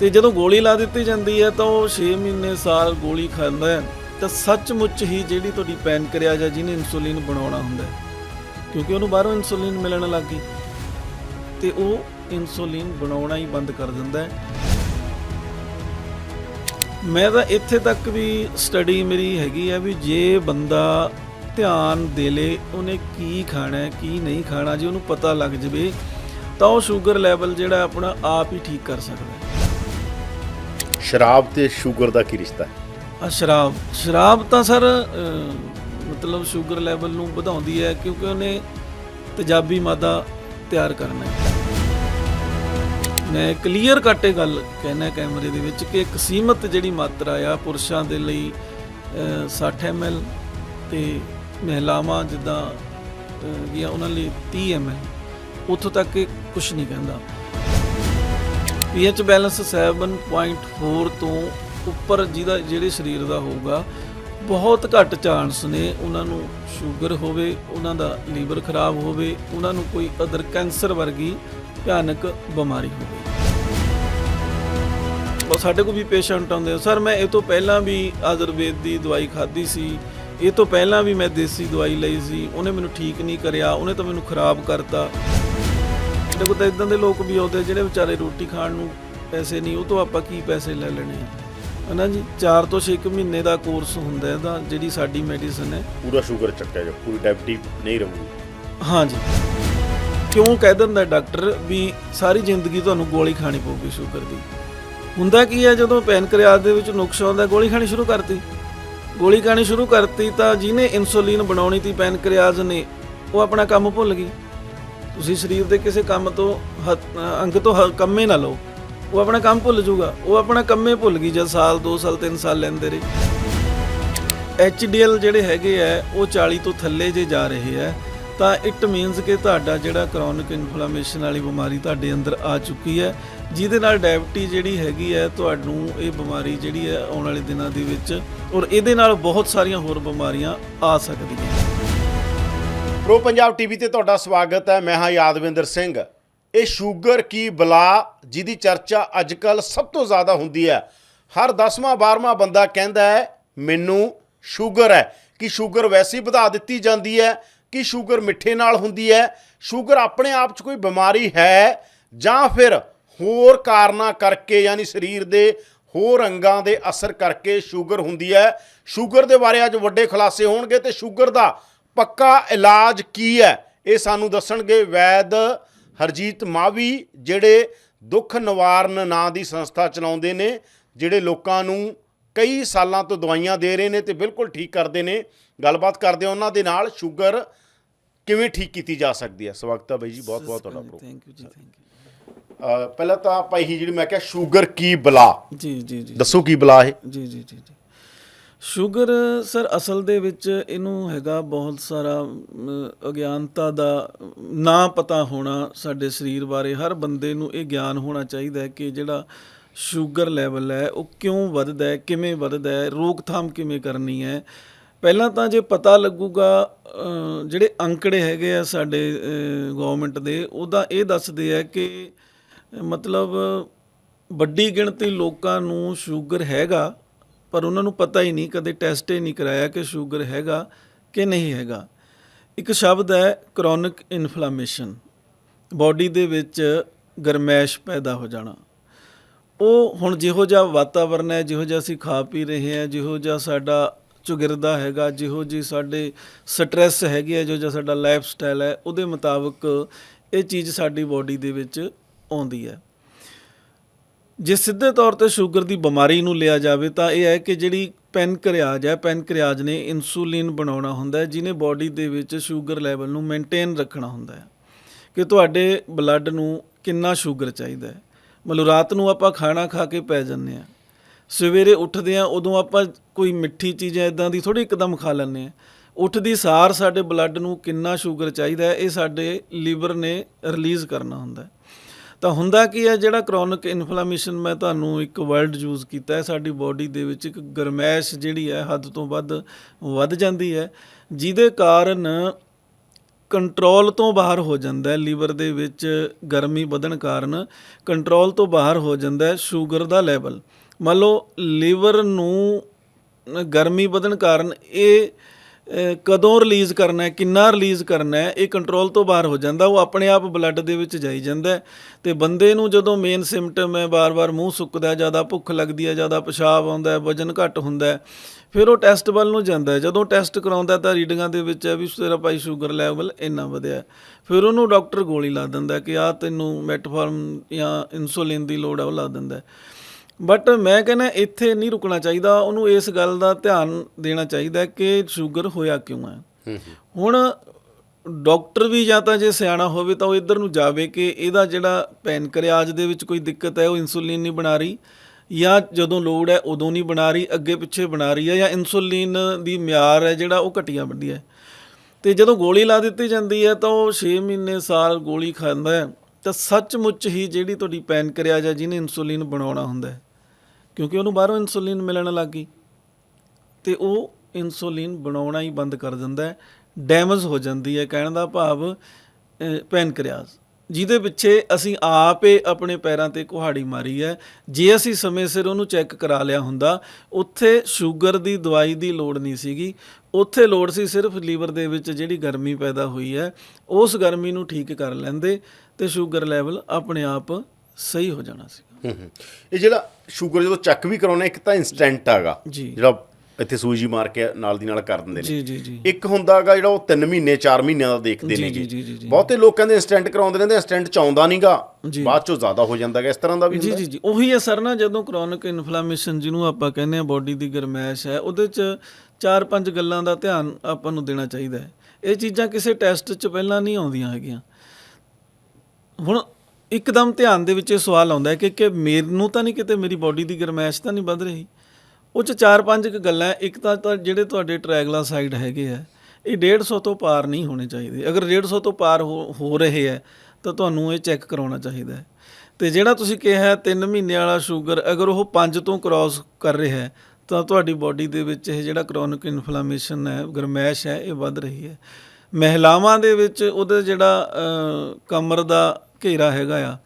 ਤੇ ਜਦੋਂ ਗੋਲੀ ਲਾ ਦਿੱਤੀ ਜਾਂਦੀ ਹੈ ਤਾਂ ਉਹ 6 ਮਹੀਨੇ ਸਾਲ ਗੋਲੀ ਖਾਂਦਾ ਹੈ। ਤਾਂ ਸੱਚਮੁੱਚ ਹੀ ਜਿਹੜੀ ਤੁਹਾਡੀ ਪੈਨਕ੍ਰਿਆ ਜਾਂ ਜਿਹਨੇ ਇਨਸੂਲਿਨ ਬਣਾਉਣਾ ਹੁੰਦਾ ਹੈ। ਕਿਉਂਕਿ ਉਹਨੂੰ ਬਾਹਰੋਂ ਇਨਸੂਲਿਨ ਮਿਲਣ ਲੱਗ ਗਈ। ਤੇ ਉਹ ਇਨਸੂਲਿਨ ਬਣਾਉਣਾ ਹੀ ਬੰਦ ਕਰ ਦਿੰਦਾ ਹੈ। ਮੈਂ ਤਾਂ ਇੱਥੇ ਤੱਕ ਵੀ ਸਟੱਡੀ ਮੇਰੀ ਹੈਗੀ ਆ ਵੀ ਜੇ ਬੰਦਾ ਧਿਆਨ ਦੇ ਲੇ ਉਹਨੇ ਕੀ ਖਾਣਾ ਹੈ ਕੀ ਨਹੀਂ ਖਾਣਾ ਜੇ ਉਹਨੂੰ ਪਤਾ ਲੱਗ ਜਵੇ ਤਾਂ ਉਹ ਸ਼ੂਗਰ ਲੈਵਲ ਜਿਹੜਾ ਆਪਣਾ ਆਪ ਹੀ ਠੀਕ ਕਰ ਸਕਦਾ ਹੈ। ਸ਼ਰਾਬ ਤੇ ਸ਼ੂਗਰ ਦਾ ਕੀ ਰਿਸ਼ਤਾ ਹੈ? ਆ ਸ਼ਰਾਬ ਸ਼ਰਾਬ ਤਾਂ ਸਰ ਮਤਲਬ ਸ਼ੂਗਰ ਲੈਵਲ ਨੂੰ ਵਧਾਉਂਦੀ ਹੈ ਕਿਉਂਕਿ ਉਹਨੇ ਤੇਜ਼ਾਬੀ ਮਾਦਾ ਤਿਆਰ ਕਰਨਾ ਹੈ। ਮੈਂ ਕਲੀਅਰ ਕੱਟ ਇਹ ਗੱਲ ਕਹਿਣਾ ਕੈਮਰੇ ਦੇ ਵਿੱਚ ਕਿ ਇੱਕ ਸੀਮਤ ਜਿਹੜੀ ਮਾਤਰਾ ਆ ਪੁਰਸ਼ਾਂ ਦੇ ਲਈ ਅਹ, 60 ml ਤੇ ਮਹਿਲਾਵਾਂ ਜਿੱਦਾਂ ਅਹ, ਗਿਆ ਉਹਨਾਂ ਲਈ 30 ml ਉੱਥੋਂ ਤੱਕ ਇਹ ਕੁਝ ਨਹੀਂ ਕਹਿੰਦਾ। ਪੀਐਚ ਬੈਲੈਂਸ 7.4 ਤੋਂ ਉੱਪਰ ਜਿਹਦਾ ਜਿਹੜੇ ਸਰੀਰ ਦਾ ਹੋਊਗਾ ਬਹੁਤ ਘੱਟ ਚਾਂਸ ਨੇ ਉਹਨਾਂ ਨੂੰ ਸ਼ੂਗਰ ਹੋਵੇ, ਉਹਨਾਂ ਦਾ ਲੀਵਰ ਖਰਾਬ ਹੋਵੇ, ਉਹਨਾਂ ਨੂੰ ਕੋਈ ਅਦਰ ਕੈਂਸਰ ਵਰਗੀ ਭਿਆਨਕ ਬਿਮਾਰੀ ਹੋਵੇ। ਉਹ ਸਾਡੇ ਕੋਲ ਵੀ ਪੇਸ਼ੈਂਟ ਆਉਂਦੇ ਆ। ਸਰ, ਮੈਂ ਇਹ ਤੋਂ ਪਹਿਲਾਂ ਵੀ ਆਯੁਰਵੇਦ ਦੀ ਦਵਾਈ ਖਾਧੀ ਸੀ। ਇਹ ਤੋਂ ਪਹਿਲਾਂ ਵੀ ਮੈਂ ਦੇਸੀ ਦਵਾਈ ਲਈ ਸੀ। ਉਹਨੇ ਮੈਨੂੰ ਠੀਕ ਨਹੀਂ ਕਰਿਆ। ਉਹਨੇ ਤਾਂ ਮੈਨੂੰ ਖਰਾਬ ਕਰਤਾ। ਸਾਡੇ ਕੋਲ ਤਾਂ ਇਦਾਂ ਦੇ ਲੋਕ ਵੀ ਆਉਂਦੇ ਜਿਹੜੇ ਵਿਚਾਰੇ ਰੋਟੀ ਖਾਣ ਨੂੰ ਪੈਸੇ ਨਹੀਂ, ਉਹ ਤੋਂ ਆਪਾਂ ਕੀ ਪੈਸੇ ਲੈ ਲੈਣੇ ਹਨਾ ਜੀ 4 ਤੋਂ 6 ਮਹੀਨੇ ਦਾ ਕੋਰਸ ਹੁੰਦਾ ਇਹਦਾ ਜਿਹੜੀ ਸਾਡੀ ਮੈਡੀਸਨ ਹੈ। ਪੂਰਾ ਸ਼ੂਗਰ ਚੱਕਿਆ ਜਾ ਪੂਰੀ ਡਾਇਬਟੀ ਨਹੀਂ ਰਹੂਗੀ। ਹਾਂਜੀ ਕਿਉਂ ਕਹਿ ਦਿੰਦਾ ਡਾਕਟਰ ਵੀ ਸਾਰੀ ਜ਼ਿੰਦਗੀ ਤੁਹਾਨੂੰ ਗੋਲੀ ਖਾਣੀ ਪਊਗੀ ਸ਼ੂਗਰ ਦੀ। ਹੁੰਦਾ ਕੀ ਹੈ ਜਦੋਂ ਪੈਨਕ੍ਰੀਆਸ ਦੇ ਵਿੱਚ ਨੁਕਸ ਆਉਂਦਾ ਗੋਲੀ ਖਾਣੀ ਸ਼ੁਰੂ ਕਰਤੀ। ਗੋਲੀ ਖਾਣੀ ਸ਼ੁਰੂ ਕਰਤੀ ਤਾਂ ਜਿਹਨੇ ਇਨਸੂਲਿਨ ਬਣਾਉਣੀ ਤੀ ਪੈਨਕ੍ਰੀਆਸ ਨੇ ਉਹ ਆਪਣਾ ਕੰਮ ਭੁੱਲ ਗਈ। ਤੁਸੀਂ ਸਰੀਰ ਦੇ ਕਿਸੇ ਕੰਮ ਤੋਂ ਅੰਗ ਤੋਂ ਹ- ਕੰਮੇ ਨਾ ਲਓ। ਉਹ ਆਪਣਾ ਕੰਮ ਭੁੱਲ ਜਾਊਗਾ। ਉਹ ਆਪਣਾ ਕੰਮੇ ਭੁੱਲ ਗਈ ਜਦ ਸਾਲ 2 ਸਾਲ 3 ਸਾਲ ਲੈਂਦੇ ਰਹੇ। HDL ਜਿਹੜੇ ਹੈਗੇ ਆ, ਉਹ 40 ਤੋਂ ਥੱਲੇ ਜੇ ਜਾ ਰਹੇ ਆ, ਤਾਂ ਇਟ ਮੀਨਸ ਕਿ ਤੁਹਾਡਾ ਜਿਹੜਾ ਕ੍ਰੋਨਿਕ ਇਨਫਲੇਮੇਸ਼ਨ ਵਾਲੀ ਬਿਮਾਰੀ ਤੁਹਾਡੇ ਅੰਦਰ ਆ ਚੁੱਕੀ ਹੈ ਜਿਹਦੇ ਨਾਲ ਡਾਇਬਟੀ ਜਿਹੜੀ ਹੈਗੀ ਹੈ ਤੁਹਾਨੂੰ ਇਹ ਬਿਮਾਰੀ ਜਿਹੜੀ ਹੈ ਆਉਣ ਵਾਲੇ ਦਿਨਾਂ ਦੇ ਵਿੱਚ, ਔਰ ਇਹਦੇ ਨਾਲ ਬਹੁਤ ਸਾਰੀਆਂ ਹੋਰ ਬਿਮਾਰੀਆਂ ਆ ਸਕਦੀਆਂ। ਪ੍ਰੋ ਪੰਜਾਬ ਟੀਵੀ ਤੇ ਤੁਹਾਡਾ ਸਵਾਗਤ ਹੈ। ਮੈਂ ਹਾਂ ਯਾਦਵਿੰਦਰ ਸਿੰਘ। ਇਹ ਸ਼ੂਗਰ ਕੀ ਬਲਾ ਜਿਹਦੀ ਚਰਚਾ ਅੱਜਕੱਲ ਸਭ ਤੋਂ ਜ਼ਿਆਦਾ ਹੁੰਦੀ ਹੈ। ਹਰ 10ਵਾਂ 12ਵਾਂ ਬੰਦਾ ਕਹਿੰਦਾ ਹੈ, ਮੈਨੂੰ ਸ਼ੂਗਰ ਹੈ। ਕਿ ਸ਼ੂਗਰ ਵੈਸੇ ਵਧਾ ਦਿੱਤੀ ਜਾਂਦੀ ਹੈ, ਕਿ ਸ਼ੂਗਰ ਮਿੱਠੇ ਨਾਲ ਹੁੰਦੀ ਹੈ। ਸ਼ੂਗਰ ਆਪਣੇ ਆਪ 'ਚ ਕੋਈ ਬਿਮਾਰੀ ਹੈ ਜਾਂ ਫਿਰ ਹੋਰ ਕਾਰਨਾਂ ਕਰਕੇ, ਯਾਨੀ ਸਰੀਰ ਦੇ ਹੋਰ ਅੰਗਾਂ ਦੇ ਅਸਰ ਕਰਕੇ ਸ਼ੂਗਰ ਹੁੰਦੀ ਹੈ। ਸ਼ੂਗਰ ਦੇ ਬਾਰੇ ਅੱਜ ਵੱਡੇ ਖੁਲਾਸੇ ਹੋਣਗੇ ਤੇ ਸ਼ੂਗਰ ਦਾ ਪੱਕਾ ਇਲਾਜ ਕੀ ਹੈ, ਇਹ ਸਾਨੂੰ ਦੱਸਣਗੇ ਵੈਦ ਹਰਜੀਤ ਮਾਵੀ ਜਿਹੜੇ ਦੁੱਖ ਨਿਵਾਰਨ ਨਾਂ ਦੀ ਸੰਸਥਾ ਚਲਾਉਂਦੇ ਨੇ ਜਿਹੜੇ ਲੋਕਾਂ ਨੂੰ ਕਈ ਸਾਲਾਂ ਤੋਂ ਦਵਾਈਆਂ ਦੇ ਰਹੇ ਨੇ ਤੇ ਬਿਲਕੁਲ ਠੀਕ ਕਰਦੇ ਨੇ ਗੱਲਬਾਤ ਕਰਦੇ ਉਹਨਾਂ ਦੇ ਨਾਲ ਸ਼ੂਗਰ ਕਿਵੇਂ ਠੀਕ ਕੀਤੀ ਜਾ ਸਕਦੀ ਹੈ? ਸਵਾਗਤ ਹੈ ਬਾਈ ਜੀ ਬਹੁਤ ਬਹੁਤ ਤੁਹਾਡਾ ਪ੍ਰੋ ਥੈਂਕ ਯੂ ਜੀ ਥੈਂਕ ਯੂ ਪਹਿਲਾਂ ਤਾਂ ਆਪਾਂ ਇਹੀ ਜਿਹੜੀ ਮੈਂ ਕਿਹਾ ਸ਼ੂਗਰ ਕੀ ਬਲਾ? ਜੀ ਜੀ ਜੀ। ਦੱਸੋ ਕੀ ਬਲਾ ਇਹ? ਜੀ ਜੀ ਜੀ। ਸ਼ੂਗਰ ਸਰ, ਅਸਲ ਦੇ ਵਿੱਚ ਇਹਨੂੰ ਹੈਗਾ ਬਹੁਤ ਸਾਰਾ ਅਗਿਆਨਤਾ ਦਾ ਨਾ ਪਤਾ ਹੋਣਾ ਸਾਡੇ ਸਰੀਰ ਬਾਰੇ। ਹਰ ਬੰਦੇ ਨੂੰ ਇਹ ਗਿਆਨ ਹੋਣਾ ਚਾਹੀਦਾ ਹੈ ਕਿ ਜਿਹੜਾ ਸ਼ੂਗਰ ਲੈਵਲ ਹੈ, ਉਹ ਕਿਉਂ ਵੱਧਦਾ ਹੈ, ਕਿਵੇਂ ਵੱਧਦਾ ਹੈ, ਰੋਕਥਾਮ ਕਿਵੇਂ ਕਰਨੀ ਹੈ। ਪਹਿਲਾਂ ਤਾਂ ਜੇ ਪਤਾ ਲੱਗੂਗਾ ਜਿਹੜੇ ਅੰਕੜੇ ਹੈਗੇ ਆ ਸਾਡੇ ਗਵਰਨਮੈਂਟ ਦੇ ਉਹਦਾ ਇਹ ਦੱਸਦੇ ਆ ਕਿ ਮਤਲਬ ਵੱਡੀ ਗਿਣਤੀ ਲੋਕਾਂ ਨੂੰ ਸ਼ੂਗਰ ਹੈਗਾ ਪਰ ਉਹਨਾਂ ਨੂੰ ਪਤਾ ਹੀ ਨਹੀਂ, ਕਦੇ ਟੈਸਟ ਹੀ ਨਹੀਂ ਕਰਾਇਆ ਕਿ ਸ਼ੂਗਰ ਹੈਗਾ ਕਿ ਨਹੀਂ ਹੈਗਾ। ਇੱਕ ਸ਼ਬਦ ਹੈ ਕ੍ਰੋਨਿਕ ਇਨਫਲੇਮੇਸ਼ਨ ਬਾਡੀ ਦੇ ਵਿੱਚ ਗਰਮੈਸ਼ ਪੈਦਾ ਹੋ ਜਾਣਾ। ਉਹ ਹੁਣ ਜਿਹੋ ਜਿਹਾ ਵਾਤਾਵਰਨ ਹੈ, ਜਿਹੋ ਜਿਹਾ ਅਸੀਂ ਖਾ ਪੀ ਰਹੇ ਹਾਂ, ਜਿਹੋ ਜਿਹਾ ਸਾਡਾ ਚੁਗਿਰਦਾ ਹੈਗਾ, ਜਿਹੋ ਜੀ ਸਾਡੇ ਸਟ੍ਰੈਸ ਹੈਗੀ ਹੈ ਜੋ ਜਿਹਾ ਸਾਡਾ ਲਾਈਫ ਸਟਾਈਲ ਹੈ, ਉਹਦੇ ਮੁਤਾਬਕ ਇਹ ਚੀਜ਼ ਸਾਡੀ ਬਾਡੀ ਦੇ ਵਿੱਚ ਆਉਂਦੀ ਹੈ। ਜੇ ਸਿੱਧੇ ਤੌਰ ਤੇ ਸ਼ੂਗਰ ਦੀ ਬਿਮਾਰੀ ਨੂੰ ਲਿਆ ਜਾਵੇ, ਤਾਂ ਇਹ ਹੈ ਕਿ ਜਿਹੜੀ ਪੈਨਕ੍ਰੀਆਜ ਹੈ ਪੈਨਕ੍ਰੀਆਜ ਨੇ ਇਨਸੂਲਿਨ ਬਣਾਉਣਾ ਹੁੰਦਾ ਹੈ, ਜਿਹਨੇ ਬਾਡੀ ਦੇ ਵਿੱਚ ਸ਼ੂਗਰ ਲੈਵਲ ਨੂੰ ਮੇਨਟੇਨ ਰੱਖਣਾ ਹੁੰਦਾ ਹੈ ਕਿ ਤੁਹਾਡੇ ਬਲੱਡ ਨੂੰ ਕਿੰਨਾ ਸ਼ੂਗਰ ਚਾਹੀਦਾ ਹੈ। ਮਤਲਬ ਰਾਤ ਨੂੰ ਆਪਾਂ ਖਾਣਾ ਖਾ ਕੇ ਪੈ ਜੰਨੇ ਆ ਸਵੇਰੇ ਉੱਠਦੇ ਆ ਉਦੋਂ ਆਪਾਂ ਕੋਈ ਮਿੱਠੀ ਚੀਜ਼ ਇਦਾਂ ਦੀ ਥੋੜੀ ਇੱਕਦਮ ਖਾ ਲੈਂਦੇ ਆ ਉੱਠਦੀ ਸਾਰ ਸਾਡੇ ਬਲੱਡ ਨੂੰ ਕਿੰਨਾ ਸ਼ੂਗਰ ਚਾਹੀਦਾ ਹੈ, ਇਹ ਸਾਡੇ ਲੀਵਰ ਨੇ ਰਿਲੀਜ਼ ਕਰਨਾ ਹੁੰਦਾ ਹੈ। ਤਾਂ ਹੁੰਦਾ ਕੀ ਹੈ ਜਿਹੜਾ ਕ੍ਰੋਨਿਕ ਇਨਫਲੇਮੇਸ਼ਨ ਮੈਂ ਤੁਹਾਨੂੰ ਇੱਕ ਵਰਡ ਯੂਜ਼ ਕੀਤਾ ਹੈ, ਸਾਡੀ ਬਾਡੀ ਦੇ ਵਿੱਚ ਇੱਕ ਗਰਮੈਸ਼ ਜਿਹੜੀ ਹੈ, ਹੱਦ ਤੋਂ ਵੱਧ ਵੱਧ ਜਾਂਦੀ ਹੈ, ਜਿਹਦੇ ਕਾਰਨ ਕੰਟਰੋਲ ਤੋਂ ਬਾਹਰ ਹੋ ਜਾਂਦਾ ਹੈ ਲੀਵਰ ਦੇ ਵਿੱਚ ਗਰਮੀ ਵਧਣ ਕਾਰਨ ਕੰਟਰੋਲ ਤੋਂ ਬਾਹਰ ਹੋ ਜਾਂਦਾ ਹੈ ਸ਼ੂਗਰ ਦਾ ਲੈਵਲ ਮੰਨ ਲਓ ਲੀਵਰ ਨੂੰ ਗਰਮੀ ਵਧਣ ਕਾਰਨ ਇਹ ਕਦੋਂ ਰਿਲੀਜ਼ ਕਰਨਾ ਹੈ, ਕਿੰਨਾ ਰਿਲੀਜ਼ ਕਰਨਾ ਹੈ, ਇਹ ਕੰਟਰੋਲ ਤੋਂ ਬਾਹਰ ਹੋ ਜਾਂਦਾ, ਉਹ ਆਪਣੇ ਆਪ ਬਲੱਡ ਦੇ ਵਿੱਚ ਜਾਈ ਜਾਂਦਾ ਹੈ। ਤੇ ਬੰਦੇ ਨੂੰ ਜਦੋਂ ਮੇਨ ਸਿੰਪਟਮ ਹੈ ਬਾਰ-ਬਾਰ ਮੂੰਹ ਸੁੱਕਦਾ ਹੈ, ਜ਼ਿਆਦਾ ਭੁੱਖ ਲੱਗਦੀ ਹੈ, ਜ਼ਿਆਦਾ ਪਿਸ਼ਾਬ ਆਉਂਦਾ ਹੈ, ਵਜਨ ਘੱਟ ਹੁੰਦਾ ਹੈ, ਫਿਰ ਉਹ ਟੈਸਟ ਵੱਲ ਨੂੰ ਜਾਂਦਾ ਹੈ। ਜਦੋਂ ਟੈਸਟ ਕਰਾਉਂਦਾ ਤਾਂ ਰੀਡਿੰਗਾਂ ਦੇ ਵਿੱਚ ਹੈ ਵੀ ਤੇਰਾ ਭਾਈ ਸ਼ੂਗਰ ਲੈਵਲ ਇੰਨਾ ਵਧਿਆ ਫਿਰ ਉਹਨੂੰ ਡਾਕਟਰ ਗੋਲੀ ਲਾ ਦਿੰਦਾ ਕਿ ਆ ਤੈਨੂੰ ਮੈਟਫਾਰਮ ਜਾਂ ਇਨਸੂਲਿਨ ਦੀ ਲੋੜ ਹੈ, ਉਹ ਲਾ ਦਿੰਦਾ ਬਟ ਮੈਂ ਕਹਿੰਦਾ ਇੱਥੇ ਨਹੀਂ ਰੁਕਣਾ ਚਾਹੀਦਾ ਉਹਨੂੰ ਇਸ ਗੱਲ ਦਾ ਧਿਆਨ ਦੇਣਾ ਚਾਹੀਦਾ ਕਿ ਸ਼ੂਗਰ ਹੋਇਆ ਕਿਉਂ ਹੈ। ਹੁਣ ਡਾਕਟਰ ਵੀ ਜਾਂ ਤਾਂ ਜੇ ਸਿਆਣਾ ਹੋਵੇ ਤਾਂ ਉਹ ਇੱਧਰ ਨੂੰ ਜਾਵੇ ਕਿ ਇਹਦਾ ਜਿਹੜਾ ਪੈਨਕ੍ਰੀਆਜ ਦੇ ਵਿੱਚ ਕੋਈ ਦਿੱਕਤ ਹੈ ਉਹ ਇਨਸੂਲਿਨ ਨਹੀਂ ਬਣਾ ਰਹੀ ਜਾਂ ਜਦੋਂ ਲੋੜ ਹੈ ਉਦੋਂ ਨਹੀਂ ਬਣਾ ਰਹੀ ਅੱਗੇ ਪਿੱਛੇ ਬਣਾ ਰਹੀ ਹੈ ਜਾਂ ਇਨਸੂਲਿਨ ਦੀ ਮਿਆਰ ਹੈ ਜਿਹੜਾ ਉਹ ਘਟੀਆ ਵੱਡੀ ਹੈ। ਤੇ ਜਦੋਂ ਗੋਲੀ ਲਾ ਦਿੱਤੀ ਜਾਂਦੀ ਹੈ ਤਾਂ ਉਹ 6 ਮਹੀਨੇ ਸਾਲ ਗੋਲੀ ਖਾਂਦਾ ਹੈ। ਤਾਂ ਸੱਚਮੁੱਚ ਹੀ ਜਿਹੜੀ ਤੁਹਾਡੀ ਪੈਨਕ੍ਰੀਆਜ ਹੈ ਜਿਹਨੇ ਇਨਸੂਲਿਨ ਬਣਾਉਣਾ ਹੁੰਦਾ ਹੈ। ਕਿਉਂਕਿ ਉਹਨੂੰ ਬਾਹਰੋਂ ਇਨਸੂਲਿਨ ਮਿਲਣ ਲੱਗ ਗਈ। ਤੇ ਉਹ ਇਨਸੂਲਿਨ ਬਣਾਉਣਾ ਹੀ ਬੰਦ ਕਰ ਦਿੰਦਾ ਹੈ। ਡੈਮੇਜ ਹੋ ਜਾਂਦੀ ਹੈ, ਕਹਿਣ ਦਾ ਭਾਵ ਪੈਨਕ੍ਰੀਆਸ। ਜਿਹਦੇ ਪਿੱਛੇ ਅਸੀਂ ਆਪ ਹੀ ਆਪਣੇ ਪੈਰਾਂ ਤੇ ਕੁਹਾੜੀ ਮਾਰੀ ਹੈ। ਜੇ ਅਸੀਂ ਸਮੇਂ ਸਿਰ ਉਹਨੂੰ ਚੈੱਕ ਕਰਾ ਲਿਆ ਹੁੰਦਾ, ਉੱਥੇ ਸ਼ੂਗਰ ਦੀ ਦਵਾਈ ਦੀ ਲੋੜ ਨਹੀਂ ਸੀਗੀ। ਉੱਥੇ ਲੋੜ ਸੀ ਸਿਰਫ ਲੀਵਰ ਦੇ ਵਿੱਚ ਜਿਹੜੀ ਗਰਮੀ ਪੈਦਾ ਹੋਈ ਹੈ, ਉਸ ਗਰਮੀ ਨੂੰ ਠੀਕ ਕਰ ਲੈਂਦੇ ਤੇ ਸ਼ੂਗਰ ਲੈਵਲ ਆਪਣੇ ਆਪ ਸਹੀ ਹੋ ਜਾਣਾ ਸੀ। ਇਹ ਜਿਹੜਾ ਸ਼ੂਗਰ ਜਦੋਂ ਚੈੱਕ ਵੀ ਕਰਾਉਣਾ ਇੱਕ ਤਾਂ ਇਨਸਟੈਂਟ ਹੈਗਾ ਜਿਹੜਾ ਇੱਥੇ ਸੂਜੀ ਮਾਰ ਕੇ ਨਾਲ ਦੀ ਨਾਲ ਕਰ ਦਿੰਦੇ ਨੇ। ਜੀ ਜੀ ਜੀ। ਇੱਕ ਹੁੰਦਾਗਾ ਜਿਹੜਾ ਉਹ 3 ਮਹੀਨੇ 4 ਮਹੀਨਿਆਂ ਦਾ ਦੇਖਦੇ ਨੇ। ਬਹੁਤੇ ਲੋਕ ਕਹਿੰਦੇ ਇਨਸਟੈਂਟ ਕਰਾਉਂਦੇ ਰਹਿੰਦੇ ਇਨਸਟੈਂਟ ਚ ਆਉਂਦਾ ਨਹੀਂਗਾ। ਬਾਅਦ ਚੋਂ ਜ਼ਿਆਦਾ ਹੋ ਜਾਂਦਾਗਾ ਇਸ ਤਰ੍ਹਾਂ ਦਾ ਵੀ ਜੀ ਜੀ ਜੀ। ਉਹੀ ਹੈ ਸਰ ਨਾ ਜਦੋਂ ਕ੍ਰੋਨਿਕ ਇਨਫਲੇਮੇਸ਼ਨ ਜਿਹਨੂੰ ਆਪਾਂ ਕਹਿੰਦੇ ਆ ਬਾਡੀ ਦੀ ਗਰਮੈਸ਼ ਹੈ ਉਹਦੇ ਚ ਚਾਰ ਪੰਜ ਗੱਲਾਂ ਦਾ ਧਿਆਨ ਆਪਾਂ ਨੂੰ ਦੇਣਾ ਚਾਹੀਦਾ ਹੈ। ਇਹ ਚੀਜ਼ਾਂ ਕਿਸੇ ਟੈਸਟ 'ਚ ਪਹਿਲਾਂ ਨਹੀਂ ਆਉਂਦੀਆਂ ਹੈਗੀਆਂ। ਹੁਣ ਇੱਕਦਮ ਧਿਆਨ ਦੇ ਵਿੱਚ ਇਹ ਸਵਾਲ ਆਉਂਦਾ ਹੈ ਕਿ ਕਿ ਮੈਨੂੰ ਤਾਂ ਨਹੀਂ ਕਿਤੇ ਮੇਰੀ ਬਾਡੀ ਦੀ ਗਰਮੈਸ਼ ਤਾਂ ਨਹੀਂ ਵੱਧ ਰਹੀ। ਉਹ ਚ ਚਾਰ ਪੰਜ ਕੁ ਗੱਲਾਂ ਇੱਕ ਤਾਂ ਜਿਹੜੇ ਤੁਹਾਡੇ ਟ੍ਰਾਈਗਲਾਸਾਈਡ ਹੈਗੇ ਆ, ਇਹ 150 ਤੋਂ ਪਾਰ ਨਹੀਂ ਹੋਣੇ ਚਾਹੀਦੇ। ਅਗਰ 150 ਤੋਂ ਪਾਰ ਹੋ ਹੋ ਰਹੇ ਹੈ, ਤਾਂ ਤੁਹਾਨੂੰ ਇਹ ਚੈੱਕ ਕਰਾਉਣਾ ਚਾਹੀਦਾ ਹੈ। ਤੇ ਜਿਹੜਾ ਤੁਸੀਂ ਕਿਹਾ 3 ਮਹੀਨੇ ਵਾਲਾ ਸ਼ੂਗਰ ਅਗਰ ਉਹ 5 ਤੋਂ ਕ੍ਰਾਸ ਕਰ ਰਿਹਾ ਹੈ, ਤਾਂ ਤੁਹਾਡੀ ਬਾਡੀ ਦੇ ਵਿੱਚ ਇਹ ਜਿਹੜਾ ਕ੍ਰੋਨਿਕ ਇਨਫਲੇਮੇਸ਼ਨ ਹੈ, ਗਰਮੈਸ਼ ਹੈ, ਇਹ ਵੱਧ ਰਹੀ ਹੈ। ਮਹਿਲਾਵਾਂ ਦੇ ਵਿੱਚ ਉਹਦੇ ਜਿਹੜਾ ਕਮਰ ਦਾ ਘੇਰਾ ਹੈਗਾ ਆ,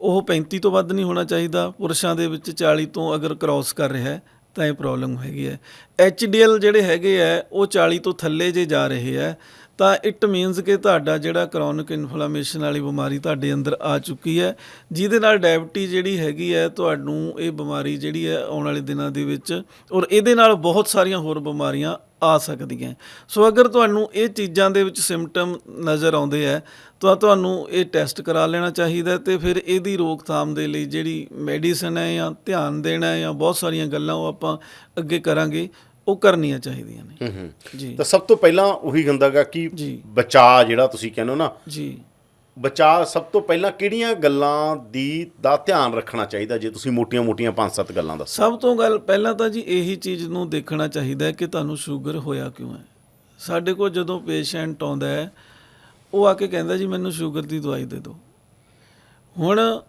ਉਹ 35 ਤੋਂ ਵੱਧ ਨਹੀਂ ਹੋਣਾ ਚਾਹੀਦਾ, ਪੁਰਸ਼ਾਂ ਦੇ ਵਿੱਚ 40 ਤੋਂ ਅਗਰ ਕ੍ਰਾਸ ਕਰ ਰਿਹਾ ਹੈ, ਤਾਂ ਇਹ ਪ੍ਰੋਬਲਮ ਹੈਗੀ ਹੈ। ਐਚਡੀਐਲ ਜਿਹੜੇ ਹੈਗੇ ਆ, ਉਹ 40 ਤੋਂ ਥੱਲੇ ਜੇ ਜਾ ਰਹੇ ਹੈ ਤਾਂ ਇਟ ਮੀਨਸ ਕਿ ਤੁਹਾਡਾ ਜਿਹੜਾ ਕ੍ਰੋਨਿਕ ਇਨਫਲੇਮੇਸ਼ਨ ਵਾਲੀ ਬਿਮਾਰੀ ਤੁਹਾਡੇ ਅੰਦਰ ਆ ਚੁੱਕੀ ਹੈ, ਜਿਹਦੇ ਨਾਲ ਡਾਇਬਟੀ ਜਿਹੜੀ ਹੈਗੀ ਹੈ, ਤੁਹਾਨੂੰ ਇਹ ਬਿਮਾਰੀ ਜਿਹੜੀ ਹੈ ਆਉਣ ਵਾਲੇ ਦਿਨਾਂ ਦੇ ਵਿੱਚ, ਔਰ ਇਹਦੇ ਨਾਲ ਬਹੁਤ ਸਾਰੀਆਂ ਹੋਰ ਬਿਮਾਰੀਆਂ ਆ ਸਕਦੀਆਂ ਸੋ ਅਗਰ ਤੁਹਾਨੂੰ ਇਹ ਚੀਜ਼ਾਂ ਦੇ ਵਿੱਚ ਸਿੰਪਟਮ ਨਜ਼ਰ ਆਉਂਦੇ ਹੈ ਤਾਂ ਤੁਹਾਨੂੰ ਇਹ ਟੈਸਟ ਕਰਾ ਲੈਣਾ ਚਾਹੀਦਾ ਤੇ ਫਿਰ ਇਹਦੀ ਰੋਕਥਾਮ ਦੇ ਲਈ ਜਿਹੜੀ ਮੈਡੀਸਨ ਹੈ ਜਾਂ ਧਿਆਨ ਦੇਣਾ ਹੈ ਜਾਂ ਬਹੁਤ ਸਾਰੀਆਂ ਗੱਲਾਂ ਉਹ ਆਪਾਂ ਅੱਗੇ ਕਰਾਂਗੇ ਉਹ ਕਰਨੀਆਂ ਚਾਹੀਦੀਆਂ ਨੇ। ਜੀ। ਤਾਂ ਸਭ ਤੋਂ ਪਹਿਲਾਂ ਉਹੀ ਹੁੰਦਾਗਾ ਕਿ। ਬਚਾ ਜਿਹੜਾ ਤੁਸੀਂ ਕਹਿੰਦੇ ਹੋ ਨਾ ਜੀ। ਬਚਾ ਸਭ ਤੋਂ ਪਹਿਲਾਂ ਕਿਹੜੀਆਂ ਗੱਲਾਂ ਦੀ ਦਾ ਧਿਆਨ ਰੱਖਣਾ ਚਾਹੀਦਾ ਜੇ ਤੁਸੀਂ ਮੋਟੀਆਂ-ਮੋਟੀਆਂ ਪੰਜ ਸੱਤ ਗੱਲਾਂ ਦੱਸੋ? ਸਭ ਤੋਂ ਗੱਲ ਪਹਿਲਾਂ ਤਾਂ ਜੀ ਇਹੀ ਚੀਜ਼ ਨੂੰ ਦੇਖਣਾ ਚਾਹੀਦਾ ਹੈ ਕਿ ਤੁਹਾਨੂੰ ਸ਼ੂਗਰ ਹੋਇਆ ਕਿਉਂ ਹੈ। ਸਾਡੇ ਕੋਲ ਜਦੋਂ ਪੇਸ਼ੈਂਟ ਆਉਂਦਾ ਹੈ, ਉਹ ਆ ਕੇ ਕਹਿੰਦਾ ਜੀ ਮੈਨੂੰ ਸ਼ੂਗਰ ਦੀ ਦਵਾਈ ਦੇ ਦਿਓ। ਹੁਣ